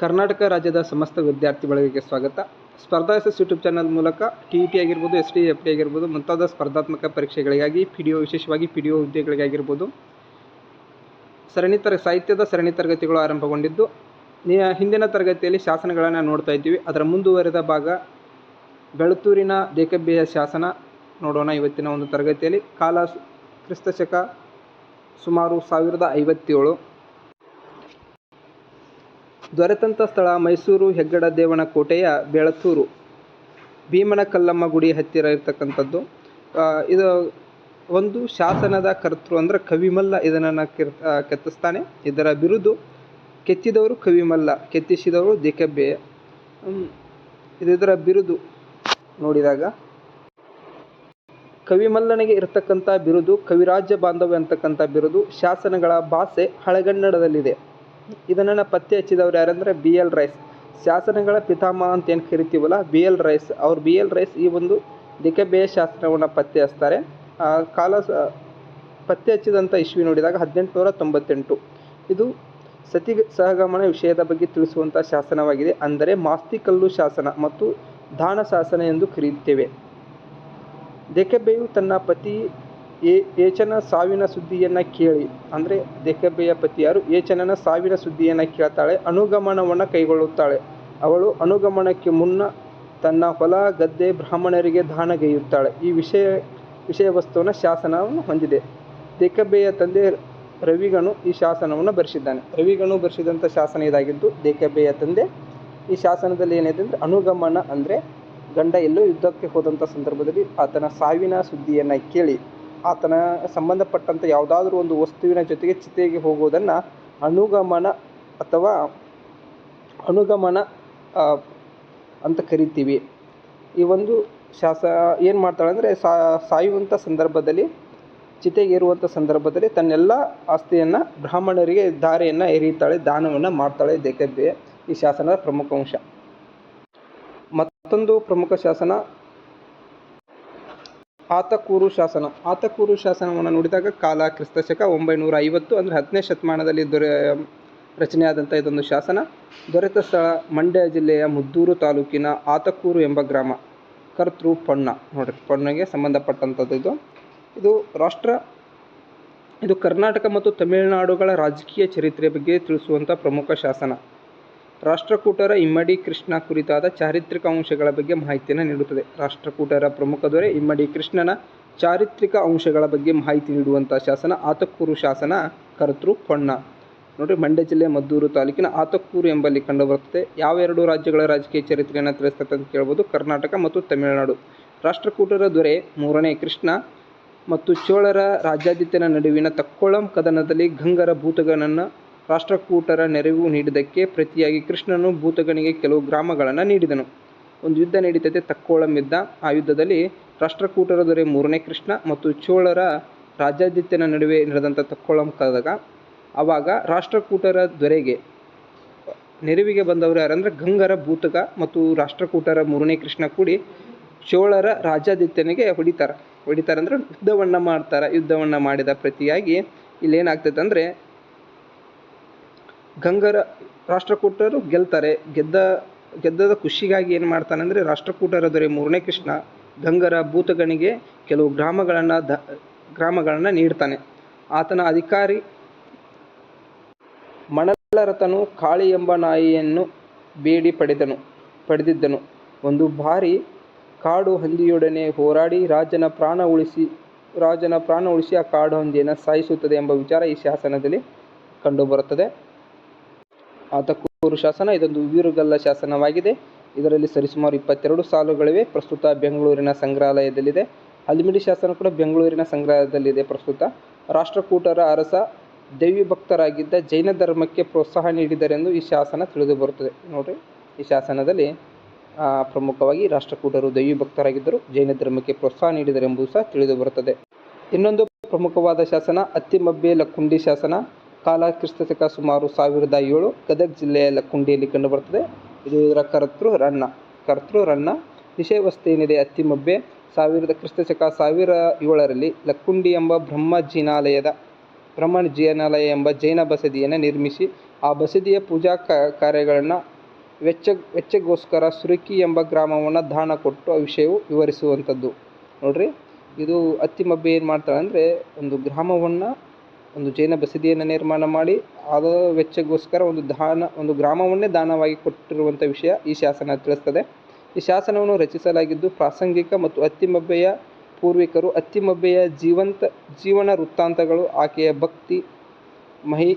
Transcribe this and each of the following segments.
ಕರ್ನಾಟಕ ರಾಜ್ಯದ ಸಮಸ್ತ ವಿದ್ಯಾರ್ಥಿ ಬಳಗಕ್ಕೆ ಸ್ವಾಗತ. ಸ್ಪರ್ಧಾ ಎಸ್ ಯೂಟ್ಯೂಬ್ ಚಾನಲ್ ಮೂಲಕ ಟಿ ಇ ಟಿ ಆಗಿರ್ಬೋದು ಎಸ್ ಟಿ ಎಫ್ ಟಿ ಆಗಿರ್ಬೋದು, ಮುಂತಾದ ಸ್ಪರ್ಧಾತ್ಮಕ ಪರೀಕ್ಷೆಗಳಿಗಾಗಿ ಪಿ ಡಿ ಒ ವಿಶೇಷವಾಗಿ ಪಿ ಡಿ ಒ ಹುದ್ದೆಗಳಿಗಾಗಿರ್ಬೋದು. ಸರಣಿ ತರ ಸಾಹಿತ್ಯದ ಸರಣಿ ತರಗತಿಗಳು ಆರಂಭಗೊಂಡಿದ್ದು ಹಿಂದಿನ ತರಗತಿಯಲ್ಲಿ ಶಾಸನಗಳನ್ನು ನೋಡ್ತಾ ಇದ್ದೀವಿ. ಅದರ ಮುಂದುವರೆದ ಭಾಗ ಬೆಳತೂರಿನ ದೇಕಬ್ಬೆಯ ಶಾಸನ ನೋಡೋಣ ಇವತ್ತಿನ ಒಂದು ತರಗತಿಯಲ್ಲಿ. ಕಾಲ ಕ್ರಿಸ್ತಶಕ ಸುಮಾರು ಸಾವಿರದ ಐವತ್ತೇಳು. ದೊರೆತಂಥ ಸ್ಥಳ ಮೈಸೂರು ಹೆಗ್ಗಡ ದೇವನ ಕೋಟೆಯ ಬೆಳತೂರು ಭೀಮನ ಕಲ್ಲಮ್ಮ ಗುಡಿ ಹತ್ತಿರ ಇರತಕ್ಕಂಥದ್ದು. ಇದು ಒಂದು ಶಾಸನದ ಕರ್ತೃ ಅಂದರೆ ಕವಿಮಲ್ಲ ಇದನ್ನು ಕಿರ್ ಕೆತ್ತಿಸ್ತಾನೆ. ಇದರ ಬಿರುದು ಕೆತ್ತಿದವರು ಕವಿಮಲ್ಲ ಕೆತ್ತಿಸಿದವರು ದೇಕಬ್ಬೆ ಹ್ಮ್, ಇದು ಇದರ ಬಿರುದು ನೋಡಿದಾಗ. ಕವಿಮಲ್ಲನಿಗೆ ಇರತಕ್ಕಂಥ ಬಿರುದು ಕವಿರಾಜ್ಯ ಬಾಂಧವ್ಯ ಅಂತಕ್ಕಂಥ ಬಿರುದು ಶಾಸನಗಳ ಭಾಷೆ ಹಳೆಗನ್ನಡದಲ್ಲಿದೆ. ಇದನ್ನು ಪತ್ತೆ ಹಚ್ಚಿದವ್ರು ಯಾರಂದರೆ ಬಿ ಎಲ್ ರೈಸ್. ಶಾಸನಗಳ ಪಿತಾಮಹ ಅಂತ ಏನು ಕರಿತೀವಲ್ಲ, ಬಿ ಎಲ್ ರೈಸ್. ಅವ್ರು ಬಿ ಎಲ್ ರೈಸ್ ಈ ಒಂದು ದಿಕ್ಕಬೇಯ ಶಾಸನವನ್ನು ಪತ್ತೆ ಹಚ್ತಾರೆ. ಕಾಲ ಪತ್ತೆ ಹಚ್ಚಿದಂಥ ಇಶ್ವಿ ನೋಡಿದಾಗ ಹದಿನೆಂಟುನೂರ ತೊಂಬತ್ತೆಂಟು. ಇದು ಸತಿ ಸಹಗಮನ ವಿಷಯದ ಬಗ್ಗೆ ತಿಳಿಸುವಂಥ ಶಾಸನವಾಗಿದೆ. ಅಂದರೆ ಮಾಸ್ತಿಕಲ್ಲು ಶಾಸನ ಮತ್ತು ದಾನ ಶಾಸನ ಎಂದು ಕರೆಯುತ್ತೇವೆ ದೇಕಬ್ಬೆಯು ತನ್ನ ಪತಿ ಏ, ಏಚನ ಸಾವಿನ ಸುದ್ದಿಯನ್ನು ಕೇಳಿ. ಅಂದರೆ ದೇಕಬ್ಬೆಯ ಪತಿಯಾರು ಏಚನನ ಸಾವಿನ ಸುದ್ದಿಯನ್ನು ಕೇಳ್ತಾಳೆ, ಅನುಗಮನವನ್ನು ಕೈಗೊಳ್ಳುತ್ತಾಳೆ. ಅವಳು ಅನುಗಮನಕ್ಕೆ ಮುನ್ನ ತನ್ನ ಹೊಲ, ಗದ್ದೆ ಬ್ರಾಹ್ಮಣರಿಗೆ ದಾನಗೈಯುತ್ತಾಳೆ ಈ ವಿಷಯ ವಿಷಯ ವಸ್ತುವನ್ನು ಶಾಸನವನ್ನು ಹೊಂದಿದೆ. ದೇಕಬ್ಬೆಯ ತಂದೆ ರವಿಗನು ಈ ಶಾಸನವನ್ನು ಬರೆಸಿದ್ದಾನೆ. ರವಿಗನು ಬರೆಸಿದಂಥ ಶಾಸನ ಇದಾಗಿದ್ದು ದೇಕಬ್ಬೆಯ ತಂದೆ ಈ ಶಾಸನದಲ್ಲಿ ಏನಿದೆ ಅಂದರೆ ಅನುಗಮನ ಅಂದರೆ ಗಂಡ ಎಲ್ಲೋ ಯುದ್ಧಕ್ಕೆ ಹೋದಂಥ ಸಂದರ್ಭದಲ್ಲಿ ಆತನ ಸಾವಿನ ಸುದ್ದಿಯನ್ನು ಕೇಳಿ. ಆತನ ಸಂಬಂಧಪಟ್ಟಂಥ ಯಾವುದಾದ್ರೂ ಒಂದು ವಸ್ತುವಿನ ಜೊತೆಗೆ ಚಿತೆಗೆ ಹೋಗುವುದನ್ನು ಅನುಗಮನ ಅಥವಾ ಅನುಗಮನ ಅಂತ ಕರಿತೀವಿ. ಈ ಒಂದು ಶಾಸ ಏನು ಮಾಡ್ತಾಳೆ ಅಂದರೆ ಸಾಯುವಂಥ ಸಂದರ್ಭದಲ್ಲಿ ಚಿತೆಗೇರುವಂಥ ಸಂದರ್ಭದಲ್ಲಿ ತನ್ನೆಲ್ಲ ಆಸ್ತಿಯನ್ನು ಬ್ರಾಹ್ಮಣರಿಗೆ ದಾರಿಯನ್ನ ಎರಿಯುತ್ತಾಳೆ ದಾನವನ್ನು ಮಾಡ್ತಾಳೆ ದೇಕಬ್ಬೆ ಈ ಶಾಸನದ ಪ್ರಮುಖ ಅಂಶ. ಮತ್ತೊಂದು ಪ್ರಮುಖ ಶಾಸನ ಆತಕೂರು ಶಾಸನ. ಆತಕೂರು ಶಾಸನವನ್ನು ನೋಡಿದಾಗ ಕಾಲ ಕ್ರಿಸ್ತ ಶಕ ಒಂಬೈನೂರ ಐವತ್ತು ಅಂದರೆ ಹತ್ತನೇ ಶತಮಾನದಲ್ಲಿ ದೊರೆ ರಚನೆಯಾದಂಥ ಇದೊಂದು ಶಾಸನ. ದೊರೆತ ಸ್ಥಳ ಮಂಡ್ಯ ಜಿಲ್ಲೆಯ ಮುದ್ದೂರು ತಾಲೂಕಿನ ಆತಕೂರು ಎಂಬ ಗ್ರಾಮ. ಕರ್ತೃ ಪೊಣ್ಣ ನೋಡಿರಿ ಪೊಣ್ಣಗೆ ಸಂಬಂಧಪಟ್ಟಂಥದ್ದು ಇದು. ಇದು ರಾಷ್ಟ್ರ, ಇದು ಕರ್ನಾಟಕ ಮತ್ತು ತಮಿಳುನಾಡುಗಳ ರಾಜಕೀಯ ಚರಿತ್ರೆ ಬಗ್ಗೆ ತಿಳಿಸುವಂಥ ಪ್ರಮುಖ ಶಾಸನ. ರಾಷ್ಟ್ರಕೂಟರ ಇಮ್ಮಡಿ ಕೃಷ್ಣ ಕುರಿತಾದ ಚಾರಿತ್ರಿಕ ಅಂಶಗಳ ಬಗ್ಗೆ ಮಾಹಿತಿಯನ್ನು ನೀಡುತ್ತದೆ. ರಾಷ್ಟ್ರಕೂಟರ ಪ್ರಮುಖ ದೊರೆ ಇಮ್ಮಡಿ ಕೃಷ್ಣನ ಚಾರಿತ್ರಿಕ ಅಂಶಗಳ ಬಗ್ಗೆ ಮಾಹಿತಿ ನೀಡುವಂಥ ಶಾಸನ ಆತಕ್ಕೂರು ಶಾಸನ ಕರ್ತೃ ಪೊಣ್ಣ ನೋಡಿ ಮಂಡ್ಯ ಜಿಲ್ಲೆ ಮದ್ದೂರು ತಾಲೂಕಿನ ಆತಕ್ಕೂರು ಎಂಬಲ್ಲಿ ಕಂಡುಬರುತ್ತದೆ. ಯಾವ ಎರಡು ರಾಜ್ಯಗಳ ರಾಜಕೀಯ ಚರಿತ್ರೆಯನ್ನು ತಿಳಿಸ್ತದೆ ಅಂತ ಕೇಳ್ಬೋದು. ಕರ್ನಾಟಕ ಮತ್ತು ತಮಿಳುನಾಡು. ರಾಷ್ಟ್ರಕೂಟರ ದೊರೆ ಮೂರನೇ ಕೃಷ್ಣ ಮತ್ತು ಚೋಳರ ರಾಜ್ಯಾದಿತ್ಯನ ನಡುವಿನ ತಕ್ಕೋಳಂ ಕದನದಲ್ಲಿ ಗಂಗರ ಭೂತಗನನ್ನು ರಾಷ್ಟ್ರಕೂಟರ ನೆರವು ನೀಡಿದ್ದಕ್ಕೆ ಪ್ರತಿಯಾಗಿ ಕೃಷ್ಣನು ಭೂತಗನಿಗೆ ಕೆಲವು ಗ್ರಾಮಗಳನ್ನು ನೀಡಿದನು. ಒಂದು ಯುದ್ಧ ನಡೀತೈತೆ ತಕ್ಕೋಳಂ ಯುದ್ಧ. ಆ ಯುದ್ಧದಲ್ಲಿ ರಾಷ್ಟ್ರಕೂಟರ ದೊರೆ ಮೂರನೇ ಕೃಷ್ಣ ಮತ್ತು ಚೋಳರ ರಾಜಾದಿತ್ಯನ ನಡುವೆ ನಡೆದಂಥ ತಕ್ಕೋಳಂ ಕದಗ. ಆವಾಗ ರಾಷ್ಟ್ರಕೂಟರ ದೊರೆಗೆ ನೆರವಿಗೆ ಬಂದವರು ಯಾರಂದ್ರೆ ಗಂಗರ ಭೂತಗ ಮತ್ತು ರಾಷ್ಟ್ರಕೂಟರ ಮೂರನೇ ಕೃಷ್ಣ ಕೂಡಿ ಚೋಳರ ರಾಜ್ಯಾದಿತ್ಯನಿಗೆ ಹೊಡಿತಾರೆ. ಹೊಡಿತಾರೆ ಅಂದ್ರೆ ಯುದ್ಧವನ್ನು ಮಾಡ್ತಾರೆ. ಯುದ್ಧವನ್ನು ಮಾಡಿದ ಪ್ರತಿಯಾಗಿ ಇಲ್ಲಿ ಏನಾಗ್ತೈತೆ ಅಂದರೆ ಗಂಗರ ರಾಷ್ಟ್ರಕೂಟರು ಗೆಲ್ತಾರೆ. ಗೆದ್ದ, ಗೆದ್ದದ ಖುಷಿಗಾಗಿ ಏನು ಮಾಡ್ತಾನೆ ಅಂದರೆ ರಾಷ್ಟ್ರಕೂಟರ ದೊರೆ ಮೂರನೇ ಕೃಷ್ಣ ಗಂಗರ ಭೂತಗಣಿಗೆ ಕೆಲವು ಗ್ರಾಮಗಳನ್ನು ದ, ಗ್ರಾಮಗಳನ್ನು ನೀಡ್ತಾನೆ. ಆತನ ಅಧಿಕಾರಿ ಮಣಲರತನು ಕಾಳಿ ಎಂಬ ನಾಯಿಯನ್ನು ಬೇಡಿ ಪಡೆದನು, ಪಡೆದಿದ್ದನು. ಒಂದು ಬಾರಿ ಕಾಡು ಹಂದಿಯೊಡನೆ ಹೋರಾಡಿ ರಾಜನ ಪ್ರಾಣ ಉಳಿಸಿ, ರಾಜನ ಪ್ರಾಣ ಉಳಿಸಿ ಆ ಕಾಡು ಹಂದಿಯನ್ನು ಸಾಯಿಸುತ್ತದೆ ಎಂಬ ವಿಚಾರ ಈ ಶಾಸನದಲ್ಲಿ ಕಂಡುಬರುತ್ತದೆ ಆತಕೂರು ಶಾಸನ, ಇದೊಂದು ವೀರುಗಲ್ಲ ಶಾಸನವಾಗಿದೆ. ಇದರಲ್ಲಿ ಸರಿಸುಮಾರು ಇಪ್ಪತ್ತೆರಡು ಸಾಲುಗಳಿವೆ. ಪ್ರಸ್ತುತ ಬೆಂಗಳೂರಿನ ಸಂಗ್ರಹಾಲಯದಲ್ಲಿದೆ. ಹಲ್ಮಿಡಿ ಶಾಸನ ಕೂಡ ಬೆಂಗಳೂರಿನ ಸಂಗ್ರಹಾಲಯದಲ್ಲಿದೆ ಪ್ರಸ್ತುತ. ರಾಷ್ಟ್ರಕೂಟರ ಅರಸ, ದೇವಿ ಭಕ್ತರಾಗಿದ್ದ ಜೈನ ಧರ್ಮಕ್ಕೆ ಪ್ರೋತ್ಸಾಹ ನೀಡಿದರೆಂದು ಈ ಶಾಸನ ತಿಳಿದು ಬರುತ್ತದೆ. ನೋಡ್ರಿ ಈ ಶಾಸನದಲ್ಲಿ ಪ್ರಮುಖವಾಗಿ ರಾಷ್ಟ್ರಕೂಟರು ದೈವಿ ಭಕ್ತರಾಗಿದ್ದರು, ಜೈನ ಧರ್ಮಕ್ಕೆ ಪ್ರೋತ್ಸಾಹ ನೀಡಿದರೆಂಬುದು ಸಹ ತಿಳಿದು ಬರುತ್ತದೆ. ಇನ್ನೊಂದು ಪ್ರಮುಖವಾದ ಶಾಸನ, ಅತ್ತಿಮಬ್ಬೆ ಲಕ್ಕುಂಡಿ ಶಾಸನ. ಕಾಲ ಕ್ರಿಸ್ತಶಕ ಸುಮಾರು ಸಾವಿರದ ಏಳು ಗದಗ ಜಿಲ್ಲೆಯ ಲಕ್ಕುಂಡಿಯಲ್ಲಿ ಕಂಡುಬರುತ್ತದೆ. ಇದು ಇದರ ಕರ್ತೃ ರನ್ನ. ಕರ್ತೃ ರನ್ನ ವಿಷಯ ವಸ್ತು ಏನಿದೆ? ಅತ್ತಿಮಬ್ಬೆ. ಸಾವಿರದ ಕ್ರಿಸ್ತಶಕ ಸಾವಿರ ಏಳರಲ್ಲಿ ಲಕ್ಕುಂಡಿ ಎಂಬ ಬ್ರಹ್ಮ ಜಿನಾಲಯದ ಬ್ರಹ್ಮ ಜಿನಾಲಯ ಎಂಬ ಜೈನ ಬಸದಿಯನ್ನು ನಿರ್ಮಿಸಿ, ಆ ಬಸದಿಯ ಪೂಜಾ ಕಾರ್ಯಗಳನ್ನು ವೆಚ್ಚ, ವೆಚ್ಚಗೋಸ್ಕರ ಸುರುಕಿ ಎಂಬ ಗ್ರಾಮವನ್ನು ದಾನ ಕೊಟ್ಟು ಆ ವಿಷಯವು ವಿವರಿಸುವಂಥದ್ದು. ನೋಡ್ರಿ, ಇದು ಅತ್ತಿಮಬ್ಬೆ ಏನು ಮಾಡ್ತಾಳೆ ಅಂದರೆ ಒಂದು ಗ್ರಾಮವನ್ನು ಒಂದು ಜೈನ ಬಸದಿಯನ್ನು ನಿರ್ಮಾಣ ಮಾಡಿ, ಅದರ ವೆಚ್ಚಗೋಸ್ಕರ ಒಂದು ದಾನ, ಒಂದು ಗ್ರಾಮವನ್ನೇ ದಾನವಾಗಿ ಕೊಟ್ಟಿರುವಂಥ ವಿಷಯ ಈ ಶಾಸನ ತಿಳಿಸ್ತದೆ. ಈ ಶಾಸನವನ್ನು ರಚಿಸಲಾಗಿದ್ದು ಪ್ರಾಸಂಗಿಕ ಮತ್ತು ಅತ್ತಿಮಬ್ಬೆಯ ಪೂರ್ವಿಕರು, ಅತ್ತಿಮಬ್ಬೆಯ ಜೀವಂತ, ಜೀವನ ವೃತ್ತಾಂತಗಳು, ಆಕೆಯ ಭಕ್ತಿ, ಮಹಿ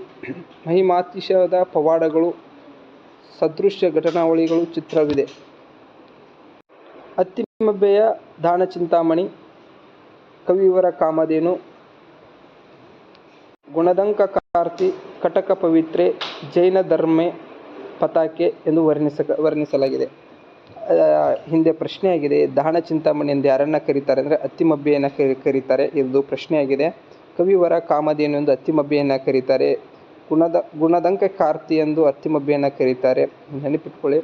ಮಹಿಮಾತಿಶದ ಪವಾಡಗಳು, ಸದೃಶ್ಯ ಘಟನಾವಳಿಗಳು ಚಿತ್ರವಿದೆ. ಅತ್ತಿಮಬ್ಬೆಯ ದಾನ ಚಿಂತಾಮಣಿ ಕವಿಯವರ ಕಾಮಧೇನು ಗುಣದಂಕ ಕಾರ್ತಿ ಕಟಕ ಪವಿತ್ರೆ ಜೈನ ಧರ್ಮೆ ಪತಾಕೆ ಎಂದು ವರ್ಣಿಸ ವರ್ಣಿಸಲಾಗಿದೆ. ಹಿಂದೆ ಪ್ರಶ್ನೆಯಾಗಿದೆ ದಾಹಣ ಚಿಂತಾಮಣಿ ಎಂದು ಯಾರನ್ನ ಕರೀತಾರೆ ಅಂದರೆ ಅತ್ತಿಮಬ್ಬೆಯನ್ನು ಕರಿ ಕರೀತಾರೆ ಇದು ಪ್ರಶ್ನೆಯಾಗಿದೆ. ಕವಿವರ ಕಾಮಧೇನು ಎಂದು ಅತ್ತಿಮಬ್ಬೆಯನ್ನು ಕರೀತಾರೆ. ಗುಣದ ಗುಣದಂಕ ಕಾರ್ತಿ ಎಂದು ಅತ್ತಿಮಬ್ಬೆಯನ್ನು ಕರೀತಾರೆ. ನೆನಪಿಟ್ಕೊಳ್ಳಿ.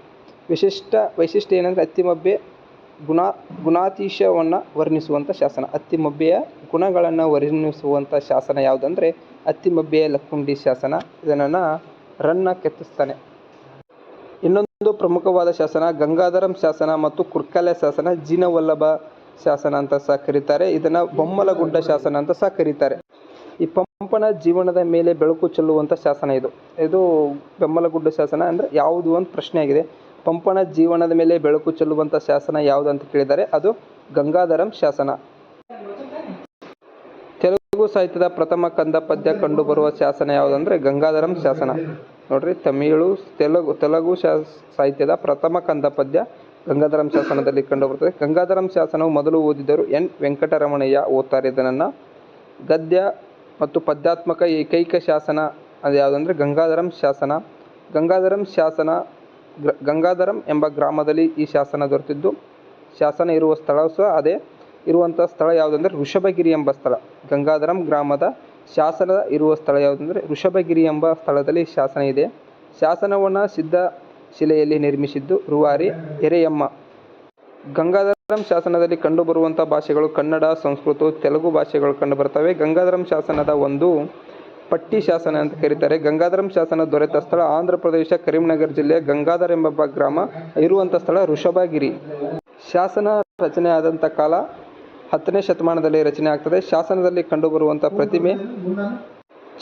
ವಿಶಿಷ್ಟ ವೈಶಿಷ್ಟ್ಯ ಏನಂದರೆ ಅತ್ತಿಮಬ್ಬೆ ಗುಣ ಗುಣಾತಿಶಯವನ್ನು ವರ್ಣಿಸುವಂಥ ಶಾಸನ. ಅತ್ತಿಮಬ್ಬೆಯ ಗುಣಗಳನ್ನು ವರ್ಣಿಸುವಂಥ ಶಾಸನ ಯಾವುದಂದರೆ ಅತ್ತಿಮಬ್ಬೆಯ ಲಕ್ಕುಂಡಿ ಶಾಸನ. ಇದನ್ನು ರನ್ನ ಕೆತ್ತಿಸ್ತಾನೆ. ಇನ್ನೊಂದು ಪ್ರಮುಖವಾದ ಶಾಸನ ಗಂಗಾಧರಂ ಶಾಸನ ಮತ್ತು ಕುರ್ಕಲೆ ಶಾಸನ, ಜೀನವಲ್ಲಭ ಶಾಸನ ಅಂತ ಸಹ ಕರೀತಾರೆ. ಇದನ್ನು ಬೊಮ್ಮಲಗುಡ್ಡ ಶಾಸನ ಅಂತ ಸಹ ಕರೀತಾರೆ. ಈ ಪಂಪನ ಜೀವನದ ಮೇಲೆ ಬೆಳಕು ಚೆಲ್ಲುವಂಥ ಶಾಸನ ಇದು. ಇದು ಬೆಮ್ಮಲಗುಡ್ಡ ಶಾಸನ ಅಂದರೆ ಯಾವುದು ಅಂತ ಪ್ರಶ್ನೆ ಆಗಿದೆ ಪಂಪನ ಜೀವನದ ಮೇಲೆ ಬೆಳಕು ಚೆಲ್ಲುವಂಥ ಶಾಸನ ಯಾವುದು ಅಂತ ಕೇಳಿದರೆ ಅದು ಗಂಗಾಧರಂ ಶಾಸನ. ತೆಲುಗು ಸಾಹಿತ್ಯದ ಪ್ರಥಮ ಕಂದ ಪದ್ಯ ಕಂಡುಬರುವ ಶಾಸನ ಯಾವುದಂದ್ರೆ ಗಂಗಾಧರಂ ಶಾಸನ. ನೋಡ್ರಿ, ತಮಿಳು, ತೆಲುಗು ತೆಲುಗು ಸಾಹಿತ್ಯದ ಪ್ರಥಮ ಕಂದ ಪದ್ಯ ಗಂಗಾಧರಂ ಶಾಸನದಲ್ಲಿ ಕಂಡುಬರುತ್ತದೆ. ಗಂಗಾಧರಂ ಶಾಸನವು ಮೊದಲು ಓದಿದರು ಎನ್. ವೆಂಕಟರಮಣಯ್ಯ ಓದ್ತಾರೆ ಇದನ್ನು. ಗದ್ಯ ಮತ್ತು ಪದ್ಯಾತ್ಮಕ ಏಕೈಕ ಶಾಸನ ಅದು ಯಾವುದಂದ್ರೆ ಗಂಗಾಧರಂ ಶಾಸನ. ಗಂಗಾಧರಂ ಶಾಸನ ಗಂಗಾಧರಂ ಎಂಬ ಗ್ರಾಮದಲ್ಲಿ ಈ ಶಾಸನ ದೊರೆತಿದ್ದು, ಶಾಸನ ಇರುವ ಸ್ಥಳ ಸಹ ಅದೇ. ಇರುವಂಥ ಸ್ಥಳ ಯಾವುದಂದ್ರೆ ಋಷಭಗಿರಿ ಎಂಬ ಸ್ಥಳ. ಗಂಗಾಧರಂ ಗ್ರಾಮದ ಶಾಸನ ಇರುವ ಸ್ಥಳ ಯಾವುದಂದ್ರೆ ಋಷಭಗಿರಿ ಎಂಬ ಸ್ಥಳದಲ್ಲಿ ಶಾಸನ ಇದೆ. ಶಾಸನವನ್ನು ಸಿದ್ಧ ಶಿಲೆಯಲ್ಲಿ ನಿರ್ಮಿಸಿದ್ದು ರುವಾರಿ ಎರೆಯಮ್ಮ. ಗಂಗಾಧರಂ ಶಾಸನದಲ್ಲಿ ಕಂಡುಬರುವಂಥ ಭಾಷೆಗಳು ಕನ್ನಡ, ಸಂಸ್ಕೃತ, ತೆಲುಗು ಭಾಷೆಗಳು ಕಂಡುಬರ್ತವೆ ಗಂಗಾಧರಂ ಶಾಸನದ ಒಂದು ಪಟ್ಟಿ ಶಾಸನ ಅಂತ ಕರೀತಾರೆ. ಗಂಗಾಧರಂ ಶಾಸನ ದೊರೆತ ಸ್ಥಳ ಆಂಧ್ರ ಪ್ರದೇಶ, ಕರೀಂನಗರ ಜಿಲ್ಲೆಯ ಗಂಗಾಧರ ಎಂಬ ಗ್ರಾಮ ಇರುವಂಥ ಸ್ಥಳ ಋಷಭಗಿರಿ. ಶಾಸನ ರಚನೆ ಆದಂಥ ಕಾಲ ಹತ್ತನೇ ಶತಮಾನದಲ್ಲಿ ರಚನೆ ಆಗ್ತದೆ. ಶಾಸನದಲ್ಲಿ ಕಂಡುಬರುವಂಥ ಪ್ರತಿಮೆ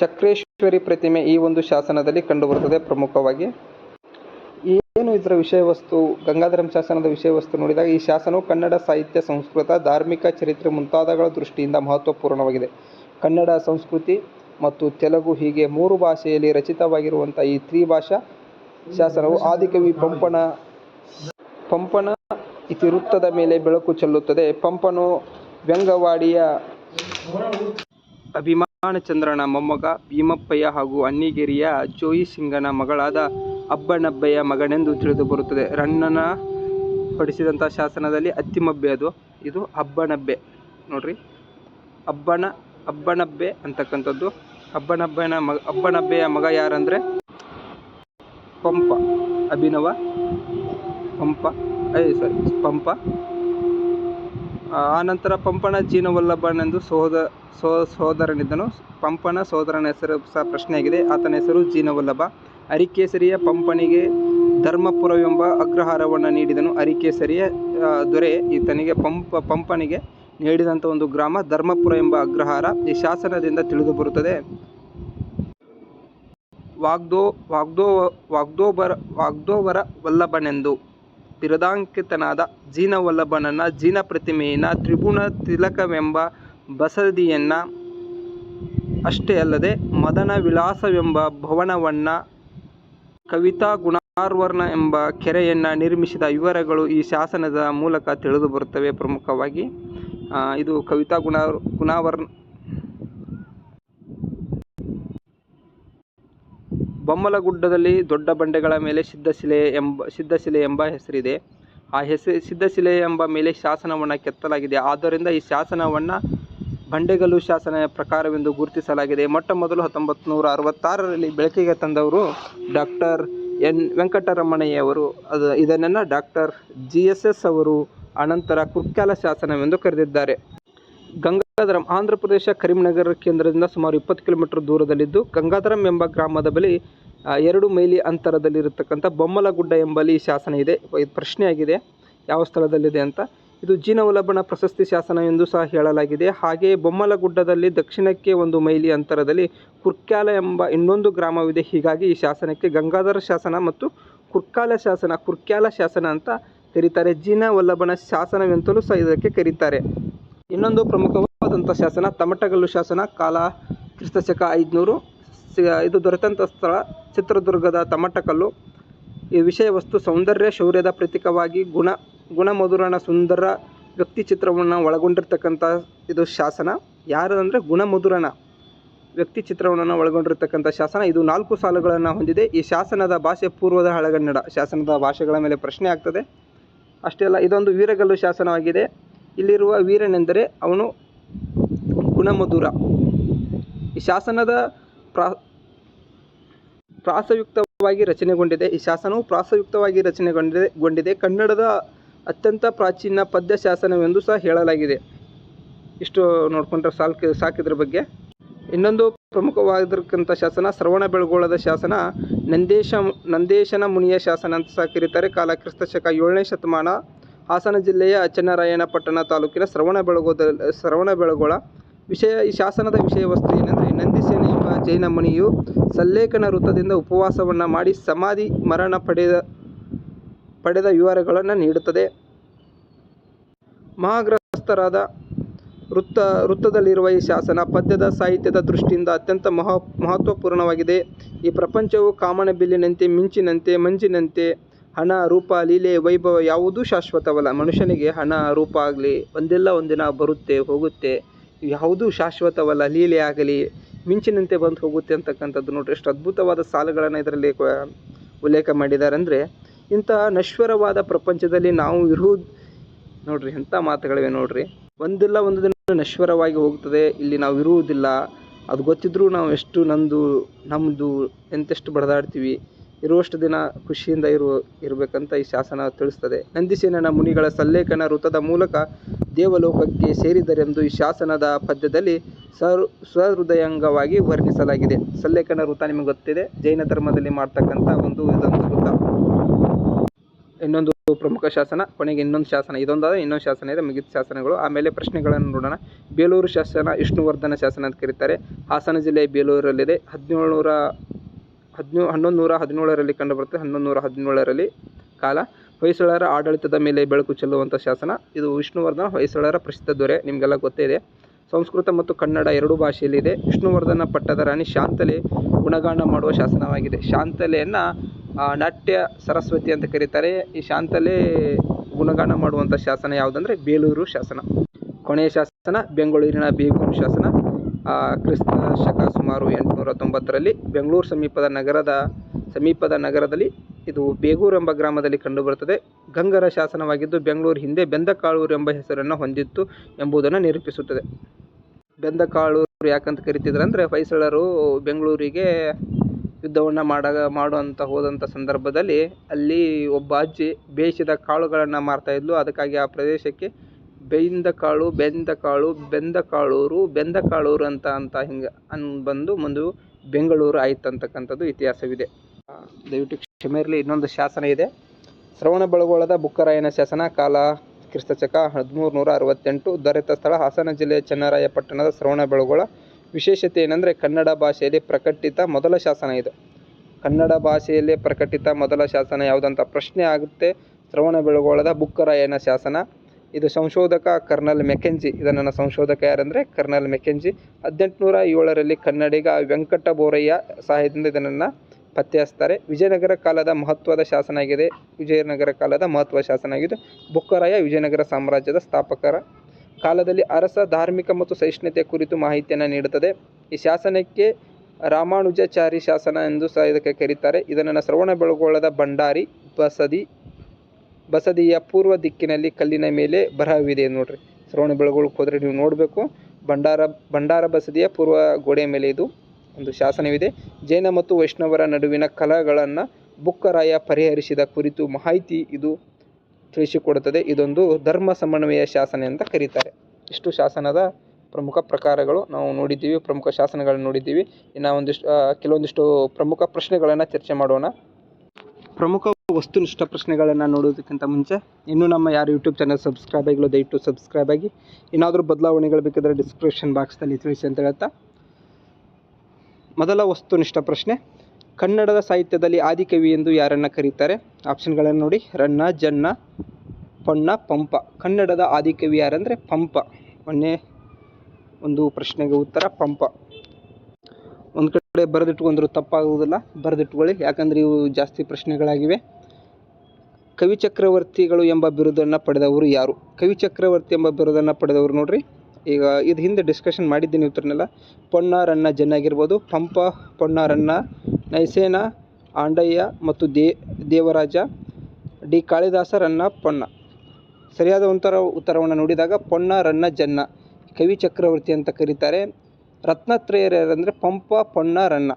ಚಕ್ರೇಶ್ವರಿ ಪ್ರತಿಮೆ ಈ ಒಂದು ಶಾಸನದಲ್ಲಿ ಕಂಡುಬರುತ್ತದೆ ಪ್ರಮುಖವಾಗಿ. ಏನು ಇದರ ವಿಷಯ ವಸ್ತು? ಗಂಗಾಧರಂ ಶಾಸನದ ವಿಷಯ ವಸ್ತು ನೋಡಿದಾಗ ಈ ಶಾಸನವು ಕನ್ನಡ ಸಾಹಿತ್ಯ, ಸಂಸ್ಕೃತ, ಧಾರ್ಮಿಕ, ಚರಿತ್ರೆ ಮುಂತಾದಗಳ ದೃಷ್ಟಿಯಿಂದ ಮಹತ್ವಪೂರ್ಣವಾಗಿದೆ. ಕನ್ನಡ ಸಂಸ್ಕೃತಿ ಮತ್ತು ತೆಲುಗು ಹೀಗೆ ಮೂರು ಭಾಷೆಯಲ್ಲಿ ರಚಿತವಾಗಿರುವಂಥ ಈ ತ್ರಿಭಾಷಾ ಶಾಸನವು ಆದಿಕವಿ ಪಂಪನ ಪಂಪನ ಇತಿವೃತ್ತದ ಮೇಲೆ ಬೆಳಕು ಚೆಲ್ಲುತ್ತದೆ. ಪಂಪನು ವ್ಯಂಗವಾಡಿಯ ಅಭಿಮಾನಚಂದ್ರನ ಮೊಮ್ಮಗ, ಭೀಮಪ್ಪಯ್ಯ ಹಾಗೂ ಅನ್ನಿಗೇರಿಯ ಜೋಯಿ ಸಿಂಗನ ಮಗಳಾದ ಅಬ್ಬನಬ್ಬೆಯ ಮಗನೆಂದು ತಿಳಿದು ಬರುತ್ತದೆ. ರಣ್ಣನ ಪಡಿಸಿದಂಥ ಶಾಸನದಲ್ಲಿ ಅತ್ತಿಮಬ್ಬೆ ಅದು. ಇದು ಅಬ್ಬನಬ್ಬೆ ನೋಡ್ರಿ. ಅಬ್ಬನ ಅಬ್ಬನಬ್ಬೆ ಅಂತಕ್ಕಂಥದ್ದು. ಅಬ್ಬನಬ್ಬನ ಮಗ ಅಬ್ಬನಬ್ಬೆಯ ಮಗ ಯಾರಂದರೆ? Pampa, Abhinava, Pampa I sorry Pampa. ಆ, ಆನಂತರ ಪಂಪನ ಜೀನವಲ್ಲಭನೆಂದು ಸೋದ ಸೋ ಸೋದರನಿದ್ದನು ಪಂಪನ ಸೋದರನ ಹೆಸರು ಸಹ ಪ್ರಶ್ನೆಯಾಗಿದೆ. ಆತನ ಹೆಸರು ಜೀನವಲ್ಲಭ. ಅರಿಕೇಸರಿಯ ಪಂಪನಿಗೆ ಧರ್ಮಪುರವೆಂಬ ಅಗ್ರಹಾರವನ್ನು ನೀಡಿದನು. ಅರಿಕೇಸರಿಯ ದೊರೆ ಈತನಿಗೆ ಪಂಪ, ಪಂಪನಿಗೆ ನೀಡಿದಂಥ ಒಂದು ಗ್ರಾಮ ಧರ್ಮಪುರ ಎಂಬ ಅಗ್ರಹಾರ ಈ ಶಾಸನದಿಂದ ತಿಳಿದು ಬರುತ್ತದೆ. ವಾಗ್ದೋ ವಾಗ್ದೋ, ವಾಗ್ದೋಬರ, ವಾಗ್ದೋವರ ವಲ್ಲಭನೆಂದು ಬಿರದಾಂಕಿತನಾದ ಜೀನ ವಲ್ಲಭನನ್ನ ಜೀನ ಪ್ರತಿಮೆಯನ್ನು ತ್ರಿಭುವನ ತಿಲಕವೆಂಬ ಬಸದಿಯನ್ನು ಅಷ್ಟೇ ಅಲ್ಲದೆ ಮದನ ವಿಳಾಸವೆಂಬ ಭವನವನ್ನು ಕವಿತಾ ಗುಣಾರ್ವರ್ಣ ಎಂಬ ಕೆರೆಯನ್ನು ನಿರ್ಮಿಸಿದ ವಿವರಗಳು ಈ ಶಾಸನದ ಮೂಲಕ ತಿಳಿದು ಬರುತ್ತವೆ ಪ್ರಮುಖವಾಗಿ. ಇದು ಕವಿತಾ ಗುಣಾವರ್ ಗುಣಾವರ್ನ್ ಬೊಮ್ಮಲಗುಡ್ಡದಲ್ಲಿ ದೊಡ್ಡ ಬಂಡೆಗಳ ಮೇಲೆ ಸಿದ್ಧಶಿಲೆ ಎಂಬ ಸಿದ್ಧಶಿಲೆ ಎಂಬ ಹೆಸರಿದೆ. ಆ ಹೆಸರು ಸಿದ್ಧಶಿಲೆ ಎಂಬ ಮೇಲೆ ಶಾಸನವನ್ನು ಕೆತ್ತಲಾಗಿದೆ. ಆದ್ದರಿಂದ ಈ ಶಾಸನವನ್ನು ಬಂಡೆಗಲ್ಲು ಶಾಸನ ಪ್ರಕಾರವೆಂದು ಗುರುತಿಸಲಾಗಿದೆ. ಮೊಟ್ಟ ಮೊದಲು ಹತ್ತೊಂಬತ್ತು ನೂರ ಅರವತ್ತಾರರಲ್ಲಿ ಬೆಳಕಿಗೆ ತಂದವರು ಡಾಕ್ಟರ್ ಎನ್ ವೆಂಕಟರಮಣಯ್ಯವರು ಅದು ಇದನ್ನೆಲ್ಲ ಡಾಕ್ಟರ್ ಜಿ ಎಸ್ ಎಸ್ ಅವರು ಅನಂತರ ಕುರ್ಕ್ಯಾಲ ಶಾಸನವೆಂದು ಕರೆದಿದ್ದಾರೆ. ಗಂಗಾಧರಂ ಆಂಧ್ರ ಪ್ರದೇಶ ಕರೀಂನಗರ ಕೇಂದ್ರದಿಂದ ಸುಮಾರು ಇಪ್ಪತ್ತು ಕಿಲೋಮೀಟರ್ ದೂರದಲ್ಲಿದ್ದು, ಗಂಗಾಧರಂ ಎಂಬ ಗ್ರಾಮದ ಬಳಿ ಎರಡು ಮೈಲಿ ಅಂತರದಲ್ಲಿರತಕ್ಕಂಥ ಬೊಮ್ಮಲಗುಡ್ಡ ಎಂಬಲ್ಲಿ ಈ ಶಾಸನ ಇದೆ. ಇದು ಪ್ರಶ್ನೆಯಾಗಿದೆ. ಯಾವ ಸ್ಥಳದಲ್ಲಿದೆ ಅಂತ. ಇದು ಜೀನವಲ್ಲಭನ ಪ್ರಶಸ್ತಿ ಶಾಸನ ಎಂದು ಸಹ ಹೇಳಲಾಗಿದೆ. ಹಾಗೆಯೇ ಬೊಮ್ಮಲಗುಡ್ಡದಲ್ಲಿ ದಕ್ಷಿಣಕ್ಕೆ ಒಂದು ಮೈಲಿ ಅಂತರದಲ್ಲಿ ಕುರ್ಕ್ಯಾಲ ಎಂಬ ಇನ್ನೊಂದು ಗ್ರಾಮವಿದೆ. ಹೀಗಾಗಿ ಈ ಶಾಸನಕ್ಕೆ ಗಂಗಾಧರ ಶಾಸನ ಮತ್ತು ಕುರ್ಕಾಲ ಶಾಸನ, ಕುರ್ಕ್ಯಾಲ ಶಾಸನ ಅಂತ ಕರೀತಾರೆ. ಜೀನವಲ್ಲಭನ ಶಾಸನವೆಂತಲೂ ಸಹ ಇದಕ್ಕೆ ಕರೀತಾರೆ. ಇನ್ನೊಂದು ಪ್ರಮುಖವಾದಂಥ ಶಾಸನ, ತಮಟಗಲ್ಲು ಶಾಸನ, ಕಾಲ ಕ್ರಿಸ್ತಶಕ ಐದುನೂರು. ಇದು ದೊರೆತಂಥ ಸ್ಥಳ, ಚಿತ್ರದುರ್ಗದ ತಮಟಕಲ್ಲು. ಈ ವಿಷಯ ವಸ್ತು ಸೌಂದರ್ಯ, ಶೌರ್ಯದ ಪ್ರತೀಕವಾಗಿ ಗುಣ, ಗುಣಮಧುರನ ಸುಂದರ ವ್ಯಕ್ತಿ ಚಿತ್ರವನ್ನು ಒಳಗೊಂಡಿರ್ತಕ್ಕಂಥ ಇದು ಶಾಸನ. ಯಾರು ಅಂದರೆ ಗುಣಮಧುರನ ವ್ಯಕ್ತಿ ಚಿತ್ರವನ್ನು ಒಳಗೊಂಡಿರ್ತಕ್ಕಂಥ ಶಾಸನ. ಇದು ನಾಲ್ಕು ಸಾಲುಗಳನ್ನು ಹೊಂದಿದೆ. ಈ ಶಾಸನದ ಭಾಷೆ ಪೂರ್ವದ ಹಳೆಗನ್ನಡ, ಶಾಸನದ ಭಾಷೆಗಳ ಮೇಲೆ ಪ್ರಶ್ನೆ ಆಗ್ತದೆ. ಅಷ್ಟೇ ಅಲ್ಲ ಇದೊಂದು ವೀರಗಲ್ಲು ಶಾಸನವಾಗಿದೆ. ಇಲ್ಲಿರುವ ವೀರನೆಂದರೆ ಅವನು ಗುಣಮಧುರ. ಈ ಶಾಸನದ ಪ್ರಾ, ಪ್ರಾಸಯುಕ್ತವಾಗಿ ರಚನೆಗೊಂಡಿದೆ. ಈ ಶಾಸನವು ಪ್ರಾಸಯುಕ್ತವಾಗಿ ರಚನೆಗೊಂಡಿದೆ, ಗೊಂಡಿದೆ. ಕನ್ನಡದ ಅತ್ಯಂತ ಪ್ರಾಚೀನ ಪದ್ಯ ಶಾಸನವೆಂದು ಸಹ ಹೇಳಲಾಗಿದೆ. ಇಷ್ಟು ನೋಡಿಕೊಂಡ್ರೆ ಸಾಕು ಸಾಕಿದ್ರ ಬಗ್ಗೆ. ಇನ್ನೊಂದು ಪ್ರಮುಖವಾಗಿರ್ತಕ್ಕಂಥ ಶಾಸನ ಶ್ರವಣ ಬೆಳಗೊಳದ ಶಾಸನ ನಂದೇಶ ನಂದೇಶನ ಮುನಿಯ ಶಾಸನ ಅಂತ ಸಹ ಕರೀತಾರೆ. ಕಾಲ ಕ್ರಿಸ್ತ ಶಕ ಏಳನೇ ಶತಮಾನ ಹಾಸನ ಜಿಲ್ಲೆಯ ಚನ್ನರಾಯನಪಟ್ಟಣ ತಾಲೂಕಿನ ಶ್ರವಣ ಬೆಳಗೋದ, ಶ್ರವಣ ಬೆಳಗೊಳ. ವಿಷಯ, ಈ ಶಾಸನದ ವಿಷಯ ವಸ್ತು ಏನೆಂದರೆ, ನಂದಿಸೇನ ಎಂಬ ಜೈನ ಮುನಿಯು ಸಲ್ಲೇಖನ ವೃತ್ತದಿಂದ ಉಪವಾಸವನ್ನು ಮಾಡಿ ಸಮಾಧಿ ಮರಣ ಪಡೆದ ಪಡೆದ ವಿವರಗಳನ್ನು ನೀಡುತ್ತದೆ. ಮಹಾಗ್ರಸ್ತರಾದ ವೃತ್ತ, ವೃತ್ತದಲ್ಲಿರುವ ಈ ಶಾಸನ ಪದ್ಯದ ಸಾಹಿತ್ಯದ ದೃಷ್ಟಿಯಿಂದ ಅತ್ಯಂತ ಮಹಾ, ಮಹತ್ವಪೂರ್ಣವಾಗಿದೆ. ಈ ಪ್ರಪಂಚವು ಕಾಮನಬಿಲ್ಲಿನಂತೆ ಮಿಂಚಿನಂತೆ, ಮಂಜಿನಂತೆ, ಹಣ, ರೂಪ, ಲೀಲೆ, ವೈಭವ ಯಾವುದೂ ಶಾಶ್ವತವಲ್ಲ. ಮನುಷ್ಯನಿಗೆ ಹಣ, ರೂಪ ಆಗಲಿ, ಒಂದೆಲ್ಲ ಒಂದಿನ ಬರುತ್ತೆ, ಹೋಗುತ್ತೆ. ಯಾವುದೂ ಶಾಶ್ವತವಲ್ಲ, ಲೀಲೆ ಆಗಲಿ, ಮಿಂಚಿನಂತೆ ಬಂದು ಹೋಗುತ್ತೆ ಅಂತಕ್ಕಂಥದ್ದು ನೋಡ್ರಿ. ಎಷ್ಟು ಅದ್ಭುತವಾದ ಸಾಲುಗಳನ್ನು ಇದರಲ್ಲಿ ಉಲ್ಲೇಖ ಮಾಡಿದ್ದಾರೆ ಅಂದರೆ ಇಂತಹ ನಶ್ವರವಾದ ಪ್ರಪಂಚದಲ್ಲಿ ನಾವು ಇರುವುದು ನೋಡ್ರಿ, ಎಂಥ ಮಾತುಗಳಿವೆ ನೋಡ್ರಿ. ಒಂದಿಲ್ಲ ಒಂದು ದಿನ ನಶ್ವರವಾಗಿ ಹೋಗ್ತದೆ, ಇಲ್ಲಿ ನಾವು ಇರುವುದಿಲ್ಲ. ಅದು ಗೊತ್ತಿದ್ರು ನಾವು ಎಷ್ಟು ನಂದು ನಮ್ಮದು ಎಂತೆಷ್ಟು ಬಡದಾಡ್ತೀವಿ, ಇರುವಷ್ಟು ದಿನ ಖುಷಿಯಿಂದ ಇರು, ಇರಬೇಕಂತ ಈ ಶಾಸನ ತಿಳಿಸ್ತದೆ. ನಂದಿಸೇನನ ಮುನಿಗಳ ಸಲ್ಲೇಖನ ವೃತ್ತದ ಮೂಲಕ ದೇವಲೋಕಕ್ಕೆ ಸೇರಿದರೆಂದು ಈ ಶಾಸನದ ಪದ್ಯದಲ್ಲಿ ಸರ್ ಸಹೃದಯಂಗವಾಗಿ ವರ್ಣಿಸಲಾಗಿದೆ. ಸಲ್ಲೇಖನ ವೃತ್ತ ನಿಮಗೆ ಗೊತ್ತಿದೆ, ಜೈನ ಧರ್ಮದಲ್ಲಿ ಮಾಡ್ತಕ್ಕಂಥ ಒಂದು ಇದೊಂದು ವೃತ್ತ. ಇನ್ನೊಂದು ಪ್ರಮುಖ ಶಾಸನ, ಕೊನೆಗೆ ಇನ್ನೊಂದು ಶಾಸನ ಇದೊಂದಾದ ಇನ್ನೊಂದು ಶಾಸನ ಇದೆ, ಮುಗಿದ ಶಾಸನಗಳು. ಆಮೇಲೆ ಪ್ರಶ್ನೆಗಳನ್ನು ನೋಡೋಣ. ಬೇಲೂರು ಶಾಸನ ವಿಷ್ಣುವರ್ಧನ ಶಾಸನ ಅಂತ ಕರೀತಾರೆ. ಹಾಸನ ಜಿಲ್ಲೆ ಬೇಲೂರಲ್ಲಿದೆ. ಹದಿನೇಳುನೂರ ಹದಿನೇಳು ಹನ್ನೊಂದು ನೂರ ಹದಿನೇಳರಲ್ಲಿ ಕಂಡುಬರುತ್ತೆ. ಹನ್ನೊಂದು ನೂರ ಹದಿನೇಳರಲ್ಲಿ ಕಾಲ. ಹೊಯ್ಸಳರ ಆಡಳಿತದ ಮೇಲೆ ಬೆಳಕು ಚೆಲ್ಲುವಂಥ ಶಾಸನ. ಇದು ವಿಷ್ಣುವರ್ಧನ, ಹೊಯ್ಸಳರ ಪ್ರಸಿದ್ಧ ದೊರೆ. ನಿಮಗೆಲ್ಲ ಗೊತ್ತೇ ಇದೆ. ಸಂಸ್ಕೃತ ಮತ್ತು ಕನ್ನಡ ಎರಡೂ ಭಾಷೆಯಲ್ಲಿದೆ. ವಿಷ್ಣುವರ್ಧನ ಪಟ್ಟದ ರಾಣಿ ಶಾಂತಲೆ ಗುಣಗಾನ ಮಾಡುವ ಶಾಸನವಾಗಿದೆ. ಶಾಂತಲೆಯನ್ನು ನಾಟ್ಯ ಸರಸ್ವತಿ ಅಂತ ಕರೀತಾರೆ. ಈ ಶಾಂತಲೆ ಗುಣಗಾನ ಮಾಡುವಂಥ ಶಾಸನ ಯಾವುದಂದರೆ ಬೇಲೂರು ಶಾಸನ. ಕೊನೆಯ ಶಾಸನ ಬೆಂಗಳೂರಿನ ಬೇಗೂರು ಶಾಸನ. ಆ, ಕ್ರಿಸ್ತ ಶಕ ಸುಮಾರು ಎಂಟುನೂರ ತೊಂಬತ್ತರಲ್ಲಿ ಬೆಂಗಳೂರು ಸಮೀಪದ ನಗರದ ಸಮೀಪದ ನಗರದಲ್ಲಿ ಇದು ಬೇಗೂರು ಎಂಬ ಗ್ರಾಮದಲ್ಲಿ ಕಂಡುಬರುತ್ತದೆ. ಗಂಗರ ಶಾಸನವಾಗಿದ್ದು ಬೆಂಗಳೂರು ಹಿಂದೆ ಬೆಂದಕಾಳೂರು ಎಂಬ ಹೆಸರನ್ನು ಹೊಂದಿತ್ತು ಎಂಬುದನ್ನು ನಿರೂಪಿಸುತ್ತದೆ. ಬೆಂದಕಾಳೂರು ಯಾಕಂತ ಕರಿತಿದ್ರು ಅಂದರೆ ಹೊಯ್ಸಳರು ಬೆಂಗಳೂರಿಗೆ ಯುದ್ಧವನ್ನು ಮಾಡಾಗ ಮಾಡುವಂಥ ಹೋದಂಥ ಸಂದರ್ಭದಲ್ಲಿ ಅಲ್ಲಿ ಒಬ್ಬ ಅಜ್ಜಿ ಬೇಯಿಸಿದ ಕಾಳುಗಳನ್ನು ಮಾರ್ತಾಯಿದ್ಲು ಅದಕ್ಕಾಗಿ ಆ ಪ್ರದೇಶಕ್ಕೆ ಬೇಯ್ದ ಕಾಳು, ಬೆಂದ ಕಾಳು, ಬೆಂದ ಕಾಳೂರು ಬೆಂದ ಕಾಳೂರು ಅಂತ ಅಂತ ಹಿಂಗೆ ಅನ್ ಬಂದು ಮುಂದೆ ಬೆಂಗಳೂರು ಆಯ್ತು ಅಂತಕ್ಕಂಥದ್ದು ಇತಿಹಾಸವಿದೆ. ದಯವಿಟ್ಟು ಕ್ಷಮೆ ಇನ್ನೊಂದು ಶಾಸನ ಇದೆ. ಶ್ರವಣ ಬೆಳಗೊಳದ ಬುಕ್ಕರಾಯನ ಶಾಸನ ಕಾಲ ಕ್ರಿಸ್ತಚಕ ಹದಿಮೂರು ನೂರ ಅರವತ್ತೆಂಟು ದೊರೆತ ಸ್ಥಳ ಹಾಸನ ಜಿಲ್ಲೆಯ ಚನ್ನರಾಯಪಟ್ಟಣದ ಶ್ರವಣ ಬೆಳಗೊಳ. ವಿಶೇಷತೆ ಏನಂದರೆ ಕನ್ನಡ ಭಾಷೆಯಲ್ಲಿ ಪ್ರಕಟಿತ ಮೊದಲ ಶಾಸನ ಇದು. ಕನ್ನಡ ಭಾಷೆಯಲ್ಲಿ ಪ್ರಕಟಿತ ಮೊದಲ ಶಾಸನ ಯಾವುದಂತ ಪ್ರಶ್ನೆ ಆಗುತ್ತೆ. ಶ್ರವಣ ಬೆಳಗೊಳದ ಬುಕ್ಕರಾಯನ ಶಾಸನ. ಇದು ಸಂಶೋಧಕ ಕರ್ನಲ್ ಮೆಕೆಂಜಿ. ಇದನ್ನು ಸಂಶೋಧಕ ಯಾರಂದರೆ ಕರ್ನಲ್ ಮೆಕೆಂಜಿ. ಹದಿನೆಂಟುನೂರ ಏಳರಲ್ಲಿ ಕನ್ನಡಿಗ ವೆಂಕಟ ಬೋರಯ್ಯ ಸಹಾಯದಿಂದ ಇದನ್ನು ಪತ್ತೆ ಹಚ್ತಾರೆ ವಿಜಯನಗರ ಕಾಲದ ಮಹತ್ವದ ಶಾಸನ ಆಗಿದೆ. ವಿಜಯನಗರ ಕಾಲದ ಮಹತ್ವದ ಶಾಸನ ಆಗಿದ್ದು ಬುಕ್ಕರಾಯ ವಿಜಯನಗರ ಸಾಮ್ರಾಜ್ಯದ ಸ್ಥಾಪಕರ ಕಾಲದಲ್ಲಿ ಅರಸ ಧಾರ್ಮಿಕ ಮತ್ತು ಸಹಿಷ್ಣುತೆ ಕುರಿತು ಮಾಹಿತಿಯನ್ನು ನೀಡುತ್ತದೆ. ಈ ಶಾಸನಕ್ಕೆ ರಾಮಾನುಜಾಚಾರಿ ಶಾಸನ ಎಂದು ಸಹ ಇದಕ್ಕೆ ಕರೀತಾರೆ. ಇದನ್ನು ಶ್ರವಣ ಬೆಳಗೊಳದ ಭಂಡಾರಿ ಬಸದಿ, ಬಸದಿಯ ಪೂರ್ವ ದಿಕ್ಕಿನಲ್ಲಿ ಕಲ್ಲಿನ ಮೇಲೆ ಬರಹವಿದೆ ನೋಡ್ರಿ. ಶ್ರವಣ ಬೆಳಗೊಳಕ್ಕೆ ಹೋದರೆ ನೀವು ನೋಡಬೇಕು. ಭಂಡಾರ ಭಂಡಾರ ಬಸದಿಯ ಪೂರ್ವ ಗೋಡೆಯ ಮೇಲೆ ಇದು ಒಂದು ಶಾಸನವಿದೆ. ಜೈನ ಮತ್ತು ವೈಷ್ಣವರ ನಡುವಿನ ಕಲಹಗಳನ್ನು ಬುಕ್ಕರಾಯ ಪರಿಹರಿಸಿದ ಕುರಿತು ಮಾಹಿತಿ ಇದು ತಿಳಿಸಿಕೊಡುತ್ತದೆ. ಇದೊಂದು ಧರ್ಮ ಸಮನ್ವಯ ಶಾಸನ ಅಂತ ಕರೀತಾರೆ. ಇಷ್ಟು ಶಾಸನದ ಪ್ರಮುಖ ಪ್ರಕಾರಗಳು ನಾವು ನೋಡಿದ್ದೀವಿ, ಪ್ರಮುಖ ಶಾಸನಗಳನ್ನು ನೋಡಿದ್ದೀವಿ. ಇನ್ನು ಒಂದಿಷ್ಟು ಕೆಲವೊಂದಿಷ್ಟು ಪ್ರಮುಖ ಪ್ರಶ್ನೆಗಳನ್ನು ಚರ್ಚೆ ಮಾಡೋಣ. ಪ್ರಮುಖ ವಸ್ತುನಿಷ್ಠ ಪ್ರಶ್ನೆಗಳನ್ನು ನೋಡೋದಕ್ಕಿಂತ ಮುಂಚೆ, ಇನ್ನೂ ನಮ್ಮ ಯಾರು ಯೂಟ್ಯೂಬ್ ಚಾನಲ್ ಸಬ್ಸ್ಕ್ರೈಬ್ ಆಗಿಲ್ಲ, ದಯವಿಟ್ಟು ಸಬ್ಸ್ಕ್ರೈಬ್ ಆಗಿ. ಏನಾದರೂ ಬದಲಾವಣೆಗಳು ಬೇಕಾದರೆ ಡಿಸ್ಕ್ರಿಪ್ಷನ್ ಬಾಕ್ಸ್ನಲ್ಲಿ ತಿಳಿಸಿ ಅಂತ ಹೇಳ್ತಾ. ಮೊದಲ ವಸ್ತುನಿಷ್ಠ ಪ್ರಶ್ನೆ ಕನ್ನಡದ ಸಾಹಿತ್ಯದಲ್ಲಿ ಆದಿಕವಿ ಎಂದು ಯಾರನ್ನು ಕರೀತಾರೆ? ಆಪ್ಷನ್ಗಳನ್ನು ನೋಡಿ. ರನ್ನ, ಜನ್ನ ಪೊನ್ನ ಪಂಪ. ಕನ್ನಡದ ಆದಿಕವಿ ಯಾರಂದರೆ ಪಂಪ. ಮೊನ್ನೆ ಒಂದು ಪ್ರಶ್ನೆಗೆ ಉತ್ತರ ಪಂಪ. ಒಂದು ಕಡೆ ಬರೆದಿಟ್ಕೊಂಡ್ರು ತಪ್ಪಾಗುವುದಿಲ್ಲ. ಬರೆದಿಟ್ಕೊಳ್ಳಿ. ಯಾಕಂದರೆ ಇವು ಜಾಸ್ತಿ ಪ್ರಶ್ನೆಗಳಾಗಿವೆ. ಕವಿ ಚಕ್ರವರ್ತಿಗಳು ಎಂಬ ಬಿರುದನ್ನು ಪಡೆದವರು ಯಾರು? ಕವಿ ಚಕ್ರವರ್ತಿ ಎಂಬ ಬಿರುದನ್ನು ಪಡೆದವರು ನೋಡ್ರಿ. ಈಗ ಇದು ಹಿಂದೆ ಡಿಸ್ಕಷನ್ ಮಾಡಿದ್ದೀನಿ ಇವ್ರನ್ನೆಲ್ಲ ಪೊನ್ನ ರನ್ನ ಜನ್ನಾಗಿರ್ಬೋದು ಪಂಪ ಪೊನ್ನ ರನ್ನ ನೈಸೇನ, ಆಂಡಯ್ಯ ಮತ್ತು ದೇ, ದೇವರಾಜ ಡಿ. ಕಾಳಿದಾಸ ರನ್ನ ಪೊನ್ನ. ಸರಿಯಾದ ಉತ್ತರ, ಉತ್ತರವನ್ನು ನೋಡಿದಾಗ ಪೊನ್ನ, ರನ್ನ, ಜನ್ನ. ಕವಿ ಚಕ್ರವರ್ತಿ ಅಂತ ಕರೀತಾರೆ. ರತ್ನತ್ರಯರು ಯಾರಂದರೆ ಪಂಪ, ಪೊನ್ನ, ರನ್ನ.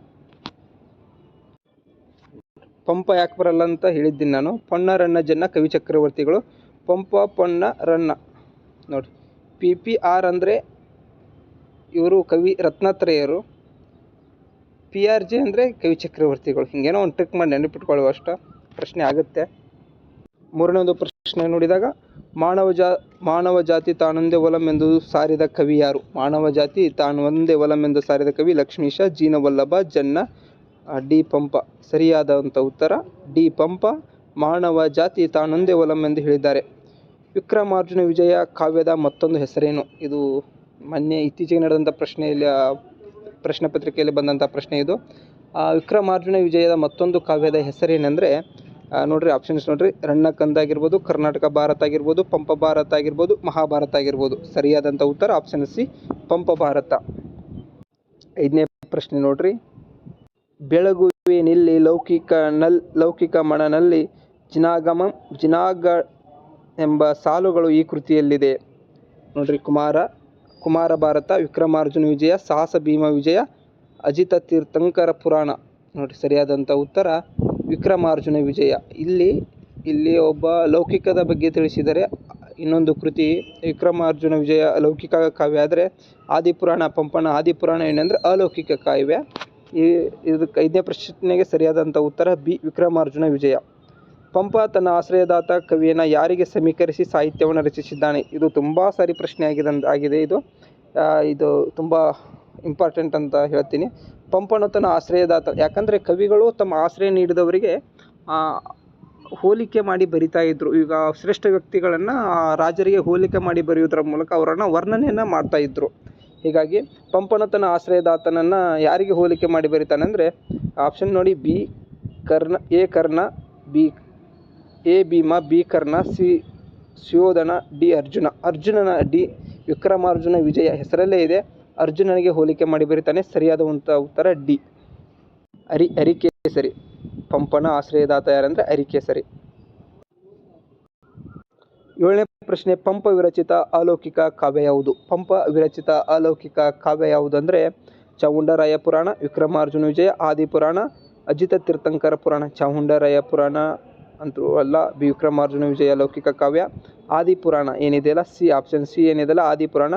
ಪಂಪ ಯಾಕೆ ಬರಲ್ಲ ಅಂತ ಹೇಳಿದ್ದೀನಿ ನಾನು. ಪೊನ್ನ, ರನ್ನ, ಜನ್ನ, ಕವಿ ಚಕ್ರವರ್ತಿಗಳು. ಪಂಪ, ಪೊನ್ನ, ರನ್ನ. ನೋಡಿ, ಪಿ ಪಿ, ಆರ್ ಅಂದರೆ ಇವರು ಕವಿ ರತ್ನತ್ರಯರು. ಪಿ ಆರ್ ಜೆ ಅಂದರೆ ಕವಿ ಚಕ್ರವರ್ತಿಗಳು. ಹಿಂಗೇನೋ ಒಂದು ಟ್ರಿಕ್ ಮಾಡಿ ನೆನಪಿಟ್ಕೊಳ್ಳುವ ಅಷ್ಟ ಪ್ರಶ್ನೆ ಆಗುತ್ತೆ. ಮೂರನೇ ಒಂದು ಪ್ರಶ್ನೆ ನೋಡಿದಾಗ, ಮಾನವ ಜಾ, ಮಾನವ ಜಾತಿ ತಾನೊಂದೇ ಎಂದು ಸಾರಿದ ಕವಿ ಯಾರು? ಮಾನವ ಜಾತಿ ತಾನು ಒಂದೇ ಎಂದು ಸಾರಿದ ಕವಿ ಲಕ್ಷ್ಮೀಶ, ಜೀನವಲ್ಲಭ, ಜನ್ನ ಡಿ ಪಂಪ. ಸರಿಯಾದಂಥ ಉತ್ತರ, ಡಿ ಪಂಪ. ಮಾನವ ಜಾತಿ ತಾನೊಂದೇ ಎಂದು ಹೇಳಿದ್ದಾರೆ. ವಿಕ್ರಮಾರ್ಜುನ ವಿಜಯ ಕಾವ್ಯದ ಮತ್ತೊಂದು ಹೆಸರೇನು? ಇದು ಮೊನ್ನೆ ಇತ್ತೀಚೆಗೆ ನಡೆದಂಥ ಪ್ರಶ್ನೆಯಲ್ಲಿ ಪ್ರಶ್ನೆ ಪತ್ರಿಕೆಯಲ್ಲಿ ಬಂದಂಥ ಪ್ರಶ್ನೆ ಇದು. ವಿಕ್ರಮಾರ್ಜುನ ವಿಜಯದ ಮತ್ತೊಂದು ಕಾವ್ಯದ ಹೆಸರೇನೆಂದರೆ ನೋಡ್ರಿ ಆಪ್ಷನ್ಸ್ ನೋಡ್ರಿ. ರಣ್ಣಕಂದ ಆಗಿರ್ಬೋದು, ಕರ್ನಾಟಕ ಭಾರತ ಆಗಿರ್ಬೋದು, ಪಂಪ ಭಾರತ ಆಗಿರ್ಬೋದು, ಮಹಾಭಾರತ ಆಗಿರ್ಬೋದು. ಸರಿಯಾದಂಥ ಉತ್ತರ ಆಪ್ಷನ್ ಸಿ, ಪಂಪ ಭಾರತ. ಐದನೇ ಪ್ರಶ್ನೆ ನೋಡ್ರಿ. ಬೆಳಗುವೆ ನಿಲ್ಲಿ ಲೌಕಿಕ ನಲ್, ಲೌಕಿಕ ಮಣನಲ್ಲಿ ಜಿನಾಗಮ, ಜಿನಾಗ ಎಂಬ ಸಾಲುಗಳು ಈ ಕೃತಿಯಲ್ಲಿದೆ. ನೋಡ್ರಿ ಕುಮಾರ. ಕುಮಾರ ಭಾರತ, ವಿಕ್ರಮಾರ್ಜುನ ವಿಜಯ, ಸಾಹಸ ಭೀಮ ವಿಜಯ, ಅಜಿತ ತೀರ್ಥಂಕರ ಪುರಾಣ. ನೋಡಿ ಸರಿಯಾದಂಥ ಉತ್ತರ. ವಿಕ್ರಮಾರ್ಜುನ ವಿಜಯ. ಇಲ್ಲಿ ಇಲ್ಲಿ ಒಬ್ಬ ಲೌಕಿಕದ ಬಗ್ಗೆ ತಿಳಿಸಿದರೆ, ಇನ್ನೊಂದು ಕೃತಿ, ವಿಕ್ರಮಾರ್ಜುನ ವಿಜಯ ಲೌಕಿಕ ಕಾವ್ಯ ಆದರೆ, ಆದಿಪುರಾಣ ಪಂಪನ ಆದಿಪುರಾಣ ಏನಂದರೆ ಅಲೌಕಿಕ ಕಾವ್ಯ. ಈ, ಇದಕ್ಕೆ ಐದನೇ ಪ್ರಶ್ನೆಗೆ ಸರಿಯಾದಂಥ ಉತ್ತರ, ಬಿ, ವಿಕ್ರಮಾರ್ಜುನ ವಿಜಯ. ಪಂಪ ತನ್ನ ಆಶ್ರಯದಾತ ಕವಿಯನ್ನು ಯಾರಿಗೆ ಸಮೀಕರಿಸಿ ಸಾಹಿತ್ಯವನ್ನು ರಚಿಸಿದ್ದಾನೆ? ಇದು ತುಂಬ ಸಾರಿ ಪ್ರಶ್ನೆ ಆಗಿದೆ ಆಗಿದೆ ಇದು. ಇದು ತುಂಬ ಇಂಪಾರ್ಟೆಂಟ್ ಅಂತ ಹೇಳ್ತೀನಿ. ಪಂಪನು ತನ್ನ ಆಶ್ರಯದಾತ, ಯಾಕಂದರೆ ಕವಿಗಳು ತಮ್ಮ ಆಶ್ರಯ ನೀಡಿದವರಿಗೆ ಹೋಲಿಕೆ ಮಾಡಿ ಬರಿತಾ ಇದ್ದರು ಈಗ ಶ್ರೇಷ್ಠ ವ್ಯಕ್ತಿಗಳನ್ನು ರಾಜರಿಗೆ ಹೋಲಿಕೆ ಮಾಡಿ ಬರೆಯೋದ್ರ ಮೂಲಕ ಅವರನ್ನು ವರ್ಣನೆಯನ್ನು ಮಾಡ್ತಾ ಇದ್ದರು ಹೀಗಾಗಿ ಪಂಪನ ತನ್ನ ಆಶ್ರಯದಾತನನ್ನು ಯಾರಿಗೆ ಹೋಲಿಕೆ ಮಾಡಿ ಬರಿತಾನೆ ಅಂದರೆ ಆಪ್ಷನ್ ನೋಡಿ, B Karna, A Karna, B A Bhima B Karna C Suyodhana D Arjuna. ಅರ್ಜುನನ ಡಿ ವಿಕ್ರಮಾರ್ಜುನ ವಿಜಯ ಹೆಸರಲ್ಲೇ ಇದೆ. ಅರ್ಜುನನಿಗೆ ಹೋಲಿಕೆ ಮಾಡಿ ಬರೀತಾನೆ ಸರಿಯಾದ ಉಂತ ಉತ್ತರ ಡಿ. ಅರಿ ಅರಿಕೇಸರಿ ಪಂಪನ ಆಶ್ರಯದಾತ ಯಾರಂದರೆ ಅರಿಕೇಸರಿ ಏಳನೇ ಪ್ರಶ್ನೆ, ಪಂಪ ವಿರಚಿತ ಅಲೌಕಿಕ ಕಾವ್ಯ ಯಾವುದು? ಪಂಪ ವಿರಚಿತ ಅಲೌಕಿಕ ಕಾವ್ಯ ಯಾವುದು ಅಂದರೆ ಚಾಮುಂಡರಾಯ ಪುರಾಣ, ವಿಕ್ರಮಾರ್ಜುನ ವಿಜಯ ಆದಿ ಪುರಾಣ ಅಜಿತ ತೀರ್ಥಂಕರ ಪುರಾಣ. ಚಾಮುಂಡರಾಯ ಪುರಾಣ ಅಂತೂ ಅಲ್ಲ. ಬಿ. ವಿಕ್ರಮಾರ್ಜುನ ವಿಜಯ ಅಲೌಕಿಕ ಕಾವ್ಯ ಆದಿಪುರಾಣ ಏನಿದೆಯಲ್ಲ ಸಿ ಆಪ್ಷನ್ ಸಿ ಏನಿದೆಯಲ್ಲ ಆದಿಪುರಾಣ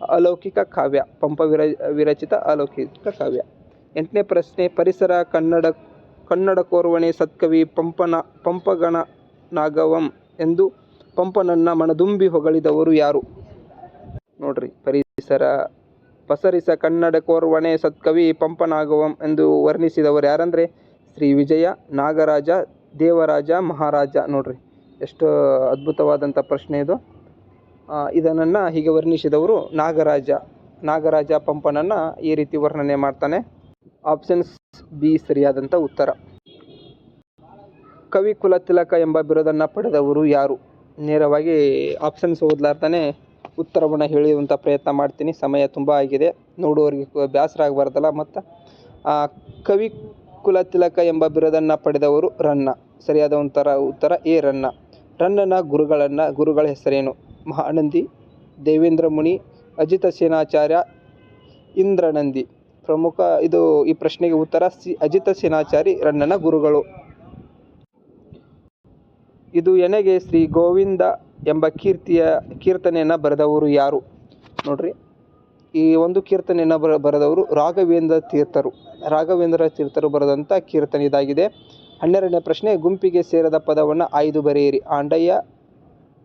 ಅಲೌಕಿಕ ಕಾವ್ಯ, ಪಂಪ ವಿರ, ವಿರಚಿತ ಅಲೌಕಿಕ ಕಾವ್ಯ. ಎಂಟನೇ ಪ್ರಶ್ನೆ, ಪರಿಸರ ಕನ್ನಡ ಕನ್ನಡ ಕೋರ್ವಣೆ ಸತ್ಕವಿ ಪಂಪನ, ಪಂಪಗಣ ನಾಗವಂ ಎಂದು ಪಂಪನನ್ನ ಮನದುಂಬಿ ಹೊಗಳಿದವರು ಯಾರು? ನೋಡ್ರಿ, ಪರಿಸರ, ಪಸರಿಸ ಕನ್ನಡ ಕೋರ್ವಣೆ ಸತ್ಕವಿ ಪಂಪನಾಗವಂ ಎಂದು ವರ್ಣಿಸಿದವರು ಯಾರಂದರೆ? ಶ್ರೀ ವಿಜಯ ನಾಗರಾಜ ದೇವರಾಜ ಮಹಾರಾಜ ನೋಡ್ರಿ. ಎಷ್ಟು ಅದ್ಭುತವಾದಂಥ ಪ್ರಶ್ನೆ ಇದು. ಇದನ್ನು ಹೀಗೆ ವರ್ಣಿಸಿದವರು ನಾಗರಾಜ. ನಾಗರಾಜ ಪಂಪನನ್ನು ಈ ರೀತಿ ವರ್ಣನೆ ಮಾಡ್ತಾನೆ. ಆಪ್ಷನ್ಸ್ ಬಿ ಸರಿಯಾದಂಥ ಉತ್ತರ. ಕವಿ ಕುಲತಿಲಕ ಎಂಬ ಬಿರುದನ್ನು ಪಡೆದವರು ಯಾರು? ನೇರವಾಗಿ ಆಪ್ಷನ್ಸ್ ಓದ್ಲಾರ್ತಾನೆ ಉತ್ತರವನ್ನು ಹೇಳುವಂಥ ಪ್ರಯತ್ನ ಮಾಡ್ತೀನಿ. ಸಮಯ ತುಂಬ ಆಗಿದೆ. ನೋಡುವವರಿಗೆ ಬೇಸರ ಆಗಬಾರ್ದಲ್ಲ ಮತ್ತು. ಕವಿ ಕುಲತಿಲಕ ಎಂಬ ಬಿರುದನ್ನು ಪಡೆದವರು ರನ್ನ. ಸರಿಯಾದ ಉತ್ತರ ಉತ್ತರ ಎ ರನ್ನ. ರನ್ನನ ಗುರುಗಳನ್ನು, ಗುರುಗಳ ಹೆಸರೇನು? ಮಹಾನಂದಿ, ದೇವೇಂದ್ರ ಮುನಿ, ಅಜಿತ ಸೇನಾಚಾರ್ಯ, ಇಂದ್ರನಂದಿ. ಪ್ರಮುಖ ಇದು ಈ ಪ್ರಶ್ನೆಗೆ ಉತ್ತರ ಸಿ, ಅಜಿತ ಸೇನಾಚಾರಿ ರನ್ನನ ಗುರುಗಳು. ಇದು ಎನೆಗೆ ಶ್ರೀ ಗೋವಿಂದ ಎಂಬ ಕೀರ್ತಿಯ, ಕೀರ್ತನೆಯನ್ನು ಬರೆದವರು ಯಾರು? ನೋಡ್ರಿ. ಈ ಒಂದು ಕೀರ್ತನೆಯನ್ನು ಬರ ಬರೆದವರು ರಾಘವೇಂದ್ರ ತೀರ್ಥರು. ರಾಘವೇಂದ್ರ ತೀರ್ಥರು ಬರೆದಂಥ ಕೀರ್ತನೆ ಇದಾಗಿದೆ. ಹನ್ನೆರಡನೇ ಪ್ರಶ್ನೆ, ಗುಂಪಿಗೆ ಸೇರದ ಪದವನ್ನು ಆಯ್ದು ಬರೆಯಿರಿ. ಆಂಡಯ್ಯ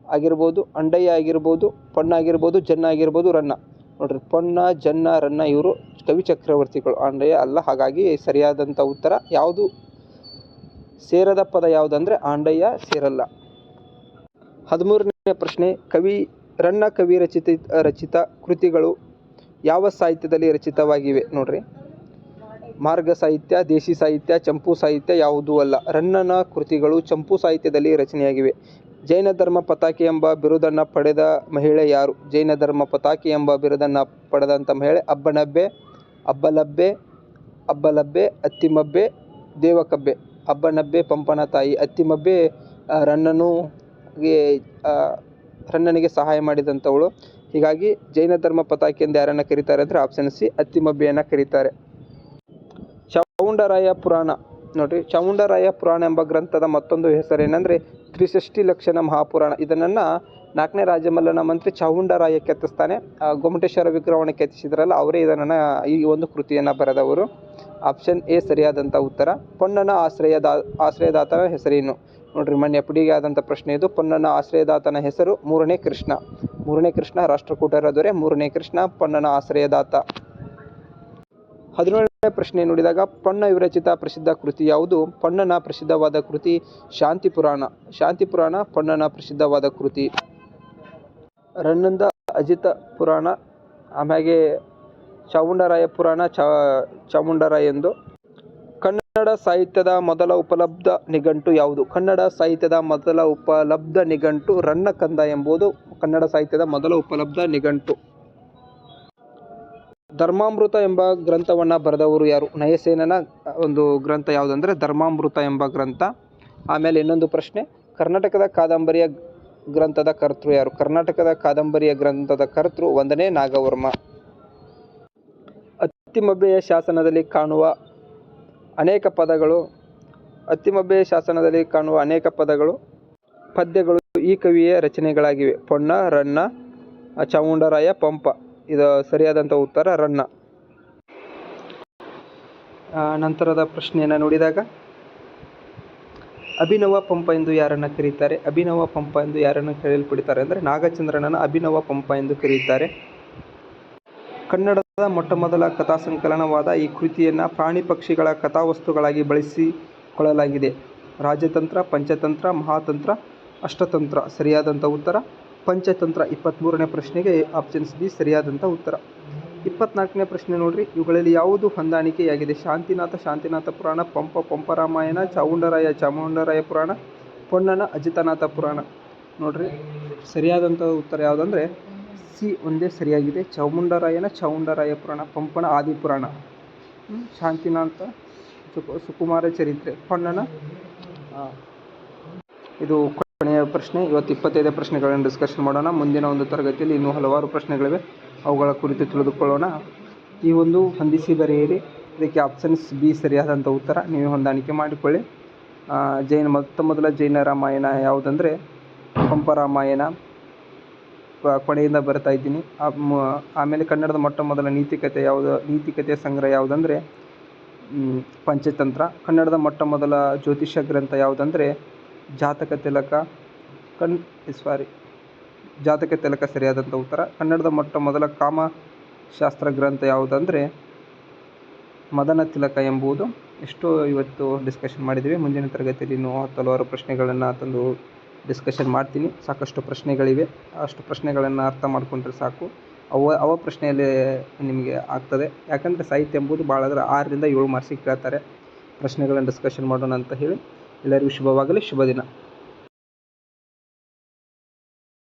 ಆಗಿರ್ಬೋದು, ಅಂಡಯ್ಯ ಆಗಿರ್ಬೋದು ಪೊಣ್ಣ ಆಗಿರ್ಬೋದು, ಜನ್ನ ಆಗಿರ್ಬೋದು, ರನ್ನ. ನೋಡ್ರಿ ಪೊಣ್ಣ ಜನ್ನ, ರನ್ನ ಇವರು ಕವಿ ಚಕ್ರವರ್ತಿಗಳು. ಆಂಡಯ್ಯ ಅಲ್ಲ, ಹಾಗಾಗಿ ಸರಿಯಾದಂಥ ಉತ್ತರ ಯಾವುದು? ಸೇರದ ಪದ ಯಾವುದಂದ್ರೆ ಆಂಡಯ್ಯ ಸೇರಲ್ಲ. ಹದಿಮೂರನೇ ಪ್ರಶ್ನೆ, ಕವಿ, ರನ್ನ ಕವಿ ರಚಿತ ರಚಿತ ಕೃತಿಗಳು ಯಾವ ಸಾಹಿತ್ಯದಲ್ಲಿ ರಚಿತವಾಗಿವೆ? ನೋಡ್ರಿ. ಮಾರ್ಗ ಸಾಹಿತ್ಯ ದೇಸಿ ಸಾಹಿತ್ಯ, ಚಂಪು ಸಾಹಿತ್ಯ ಯಾವುದೂ ಅಲ್ಲ. ರನ್ನನ ಕೃತಿಗಳು ಚಂಪು ಸಾಹಿತ್ಯದಲ್ಲಿ ರಚನೆಯಾಗಿವೆ. ಜೈನ ಧರ್ಮ ಪತಾಕೆ ಎಂಬ ಬಿರುದನ್ನು ಪಡೆದ ಮಹಿಳೆ ಯಾರು? ಜೈನ ಧರ್ಮ ಪತಾಕೆ ಎಂಬ ಬಿರುದನ್ನು ಪಡೆದಂಥ ಮಹಿಳೆ ಅಬ್ಬನಬ್ಬೆ, ಅಬ್ಬಲಬ್ಬೆ ಅಬ್ಬಲಬ್ಬೆ, ಅತ್ತಿಮಬ್ಬೆ, ದೇವಕಬ್ಬೆ. ಅಬ್ಬನಬ್ಬೆ ಪಂಪನ ತಾಯಿ. ಅತ್ತಿಮಬ್ಬೆ ರನ್ನನು ರನ್ನನಿಗೆ ಸಹಾಯ ಮಾಡಿದಂಥವಳು ಹೀಗಾಗಿ ಜೈನ ಧರ್ಮ ಪತಾಕೆ ಎಂದು ಯಾರನ್ನು ಕರೀತಾರೆ ಅಂದರೆ ಆಪ್ಷನ್ ಸಿ ಅತ್ತಿಮಬ್ಬೆಯನ್ನು ಕರೀತಾರೆ. ಚಾವುಂಡರಾಯ ಪುರಾಣ ನೋಡಿರಿ ಚಾಮುಂಡರಾಯ ಪುರಾಣ ಎಂಬ ಗ್ರಂಥದ ಮತ್ತೊಂದು ಹೆಸರೇನೆಂದರೆ ತ್ರಿಷಷ್ಟಿ ಲಕ್ಷಣ ಮಹಾಪುರಾಣ. ಇದನ್ನು ನಾಲ್ಕನೇ ರಾಜಮಲ್ಲನ ಮಂತ್ರಿ ಚಾವುಂಡರಾಯ ಕೆತ್ತಿಸ್ತಾನೆ ಆ, ಗೊಮ್ಮಟೇಶ್ವರ ವಿಗ್ರಹವನ್ನು ಕೆತ್ತಿಸಿದ್ರಲ್ಲ ಅವರೇ ಇದನ್ನು ಈ ಒಂದು ಕೃತಿಯನ್ನು ಬರೆದವರು. ಆಪ್ಷನ್ ಎ ಸರಿಯಾದಂಥ ಉತ್ತರ. ಪೊನ್ನನ ಆಶ್ರಯದ ಆಶ್ರಯದಾತನ ಹೆಸರೇನು? ನೋಡ್ರಿ ಮೊನ್ನೆ ಪುಡಿಗೆ ಆದಂಥ ಪ್ರಶ್ನೆ ಇದು. ಪೊನ್ನನ ಆಶ್ರಯದಾತನ ಹೆಸರು ಮೂರನೇ ಕೃಷ್ಣ. ಮೂರನೇ ಕೃಷ್ಣ ರಾಷ್ಟ್ರಕೂಟರ ದೊರೆ ಮೂರನೇ ಕೃಷ್ಣ ಪೊನ್ನನ ಆಶ್ರಯದಾತ. ಹದಿನೇಳನೇ ಪ್ರಶ್ನೆ ನೋಡಿದಾಗ ಪೊನ್ನ ವಿರಚಿತ ಪ್ರಸಿದ್ಧ ಕೃತಿ ಯಾವುದು? ಪೊನ್ನನ ಪ್ರಸಿದ್ಧವಾದ ಕೃತಿ ಶಾಂತಿ ಪುರಾಣ. ಶಾಂತಿ ಪುರಾಣ ಪೊನ್ನನ ಪ್ರಸಿದ್ಧವಾದ ಕೃತಿ. ರನ್ನಂದ ಅಜಿತ ಪುರಾಣ, ಆಮ್ಯಾಗೆ ಚಾಮುಂಡರಾಯ ಪುರಾಣ ಚಾಮುಂಡರಾಯ ಎಂದು. ಕನ್ನಡ ಸಾಹಿತ್ಯದ ಮೊದಲ ಉಪಲಬ್ಧ ನಿಘಂಟು ಯಾವುದು? ಕನ್ನಡ ಸಾಹಿತ್ಯದ ಮೊದಲ ಉಪಲಬ್ಧ ನಿಘಂಟು ರನ್ನಕಂದ ಎಂಬುದು ಕನ್ನಡ ಸಾಹಿತ್ಯದ ಮೊದಲ ಉಪಲಬ್ಧ ನಿಘಂಟು. ಧರ್ಮಾಮೃತ ಎಂಬ ಗ್ರಂಥವನ್ನು ಬರೆದವರು ಯಾರು? ನಯಸೇನನ ಒಂದು ಗ್ರಂಥ ಯಾವುದಂದ್ರೆ ಧರ್ಮಾಮೃತ ಎಂಬ ಗ್ರಂಥ. ಆಮೇಲೆ ಇನ್ನೊಂದು ಪ್ರಶ್ನೆ, ಕರ್ನಾಟಕದ ಕಾದಂಬರಿಯ ಗ್ರಂಥದ ಕರ್ತೃ ಯಾರು? ಕರ್ನಾಟಕದ ಕಾದಂಬರಿಯ ಗ್ರಂಥದ ಕರ್ತೃ ಒಂದನೇ ನಾಗವರ್ಮ. ಅತ್ತಿಮಬ್ಬೆಯ ಶಾಸನದಲ್ಲಿ ಕಾಣುವ ಅನೇಕ ಪದಗಳು, ಅತ್ತಿಮಬ್ಬೆಯ ಶಾಸನದಲ್ಲಿ ಕಾಣುವ ಅನೇಕ ಪದಗಳು, ಪದ್ಯಗಳು ಈ ಕವಿಯ ರಚನೆಗಳಾಗಿವೆ. ಪೊನ್ನ, ರನ್ನ, ಚಾಮುಂಡರಾಯ, ಪಂಪ. ಇದು ಸರಿಯಾದಂಥ ಉತ್ತರ, ರನ್ನ. ನಂತರದ ಪ್ರಶ್ನೆಯನ್ನು ನೋಡಿದಾಗ, ಅಭಿನವ ಪಂಪ ಎಂದು ಯಾರನ್ನು ಕರೀತಾರೆ? ಅಭಿನವ ಪಂಪ ಎಂದು ಯಾರನ್ನು ಕರೆಯಲ್ಪಡುತ್ತಾರೆ ಅಂದರೆ ನಾಗಚಂದ್ರನನ್ನು ಅಭಿನವ ಪಂಪ ಎಂದು ಕರೆಯುತ್ತಾರೆ. ಕನ್ನಡದ ಮೊಟ್ಟಮೊದಲ ಕಥಾ ಸಂಕಲನವಾದ ಈ ಕೃತಿಯನ್ನು ಪ್ರಾಣಿ ಪಕ್ಷಿಗಳ ಕಥಾವಸ್ತುಗಳಾಗಿ ಬಳಸಿಕೊಳ್ಳಲಾಗಿದೆ. ರಾಜತಂತ್ರ, ಪಂಚತಂತ್ರ, ಮಹಾತಂತ್ರ, ಅಷ್ಟತಂತ್ರ. ಸರಿಯಾದಂಥ ಉತ್ತರ ಪಂಚತಂತ್ರ ಇಪ್ಪತ್ತ್ಮೂರನೇ ಪ್ರಶ್ನೆಗೆ ಆಪ್ಷನ್ಸ್ ಬಿ ಸರಿಯಾದಂಥ ಉತ್ತರ. ಇಪ್ಪತ್ನಾಲ್ಕನೇ ಪ್ರಶ್ನೆ ನೋಡ್ರಿ. ಇವುಗಳಲ್ಲಿ ಯಾವುದು ಹೊಂದಾಣಿಕೆಯಾಗಿದೆ? ಶಾಂತಿನಾಥ ಶಾಂತಿನಾಥ ಪುರಾಣ, ಪಂಪ, ಪಂಪರಾಮಾಯಣ, ಚಾಮುಂಡರಾಯ ಚಾಮುಂಡರಾಯ ಪುರಾಣ, ಪೊನ್ನನ, ಅಜಿತನಾಥ ಪುರಾಣ. ನೋಡ್ರಿ. ಸರಿಯಾದಂಥ ಉತ್ತರ ಯಾವುದಂದ್ರೆ, ಸಿ ಒಂದೇ ಸರಿಯಾಗಿದೆ. ಚಾಮುಂಡರಾಯನ, ಚಾಮುಂಡರಾಯ ಪುರಾಣ, ಪಂಪನ ಆದಿಪುರಾಣ ಪುರಾಣ. ಶಾಂತಿನಾಥ ಸುಕು ಸುಕುಮಾರ ಚರಿತ್ರೆ. ಪೊನ್ನನ ಇದು ಪ್ರಶ್ನೆ, ಇವತ್ತು ಇಪ್ಪತ್ತೈದು ಪ್ರಶ್ನೆಗಳನ್ನು ಡಿಸ್ಕಷನ್ ಮಾಡೋಣ. ಮುಂದಿನ ಒಂದು ತರಗತಿಯಲ್ಲಿ ಇನ್ನೂ ಹಲವಾರು ಪ್ರಶ್ನೆಗಳಿವೆ. ಅವುಗಳ ಕುರಿತು ತಿಳಿದುಕೊಳ್ಳೋಣ. ಈ ಒಂದು ಹೊಂದಿಸಿ ಬರೆಯಿರಿ. ಇದಕ್ಕೆ ಆಪ್ಷನ್ಸ್ ಬಿ ಸರಿಯಾದಂಥ ಉತ್ತರ ನೀವು ಹೊಂದಾಣಿಕೆ ಮಾಡಿಕೊಳ್ಳಿ. ಜೈನ ಮೊತ್ತ ಮೊದಲ ಜೈನ ರಾಮಾಯಣ ಯಾವುದಂದರೆ ಪಂಪ ರಾಮಾಯಣ ಕೊನೆಯಿಂದ ಬರ್ತಾ ಇದ್ದೀನಿ. ಆಮೇಲೆ ಕನ್ನಡದ ಮೊಟ್ಟ ಮೊದಲ ನೀತಿಕತೆ ಯಾವುದು, ನೀತಿಕತೆ ಸಂಗ್ರಹ ಯಾವುದಂದರೆ ಪಂಚತಂತ್ರ. ಕನ್ನಡದ ಮೊಟ್ಟ ಮೊದಲ ಜ್ಯೋತಿಷ್ಯ ಗ್ರಂಥ ಯಾವುದಂದರೆ, ಜಾತಕ ತಿಲಕ ಕಣ್ ಸಾರಿ ಜಾತಕ ತಿಲಕ ಸರಿಯಾದಂಥ ಉತ್ತರ. ಕನ್ನಡದ ಮೊಟ್ಟ ಮೊದಲ ಕಾಮ ಶಾಸ್ತ್ರ ಗ್ರಂಥ ಯಾವುದಂದರೆ ಮದನ ತಿಲಕ ಎಂಬುದು. ಇಷ್ಟು ಇವತ್ತು ಡಿಸ್ಕಷನ್ ಮಾಡಿದ್ದೀವಿ ಮುಂದಿನ ತರಗತಿಯಲ್ಲಿ ಇನ್ನೂ ಹಲವಾರು ಪ್ರಶ್ನೆಗಳನ್ನು ತಂದು ಡಿಸ್ಕಷನ್ ಮಾಡ್ತೀನಿ. ಸಾಕಷ್ಟು ಪ್ರಶ್ನೆಗಳಿವೆ. ಅಷ್ಟು ಪ್ರಶ್ನೆಗಳನ್ನು ಅರ್ಥ ಮಾಡಿಕೊಂಡ್ರೆ ಸಾಕು. ಅವ ಅವ ಪ್ರಶ್ನೆಯಲ್ಲಿ ನಿಮಗೆ ಆಗ್ತದೆ. ಯಾಕಂದರೆ ಸಾಹಿತ್ಯ ಎಂಬುದು ಭಾಳ ಅಂದರೆ ಆರರಿಂದ ಏಳು ಮಾರ್ಸಿಗೆ ಕೇಳ್ತಾರೆ. ಪ್ರಶ್ನೆಗಳನ್ನು ಡಿಸ್ಕಷನ್ ಮಾಡೋಣ ಅಂತ ಹೇಳಿ. ಎಲ್ಲರಿಗೂ ಶುಭವಾಗಲಿ. ಶುಭ ದಿನ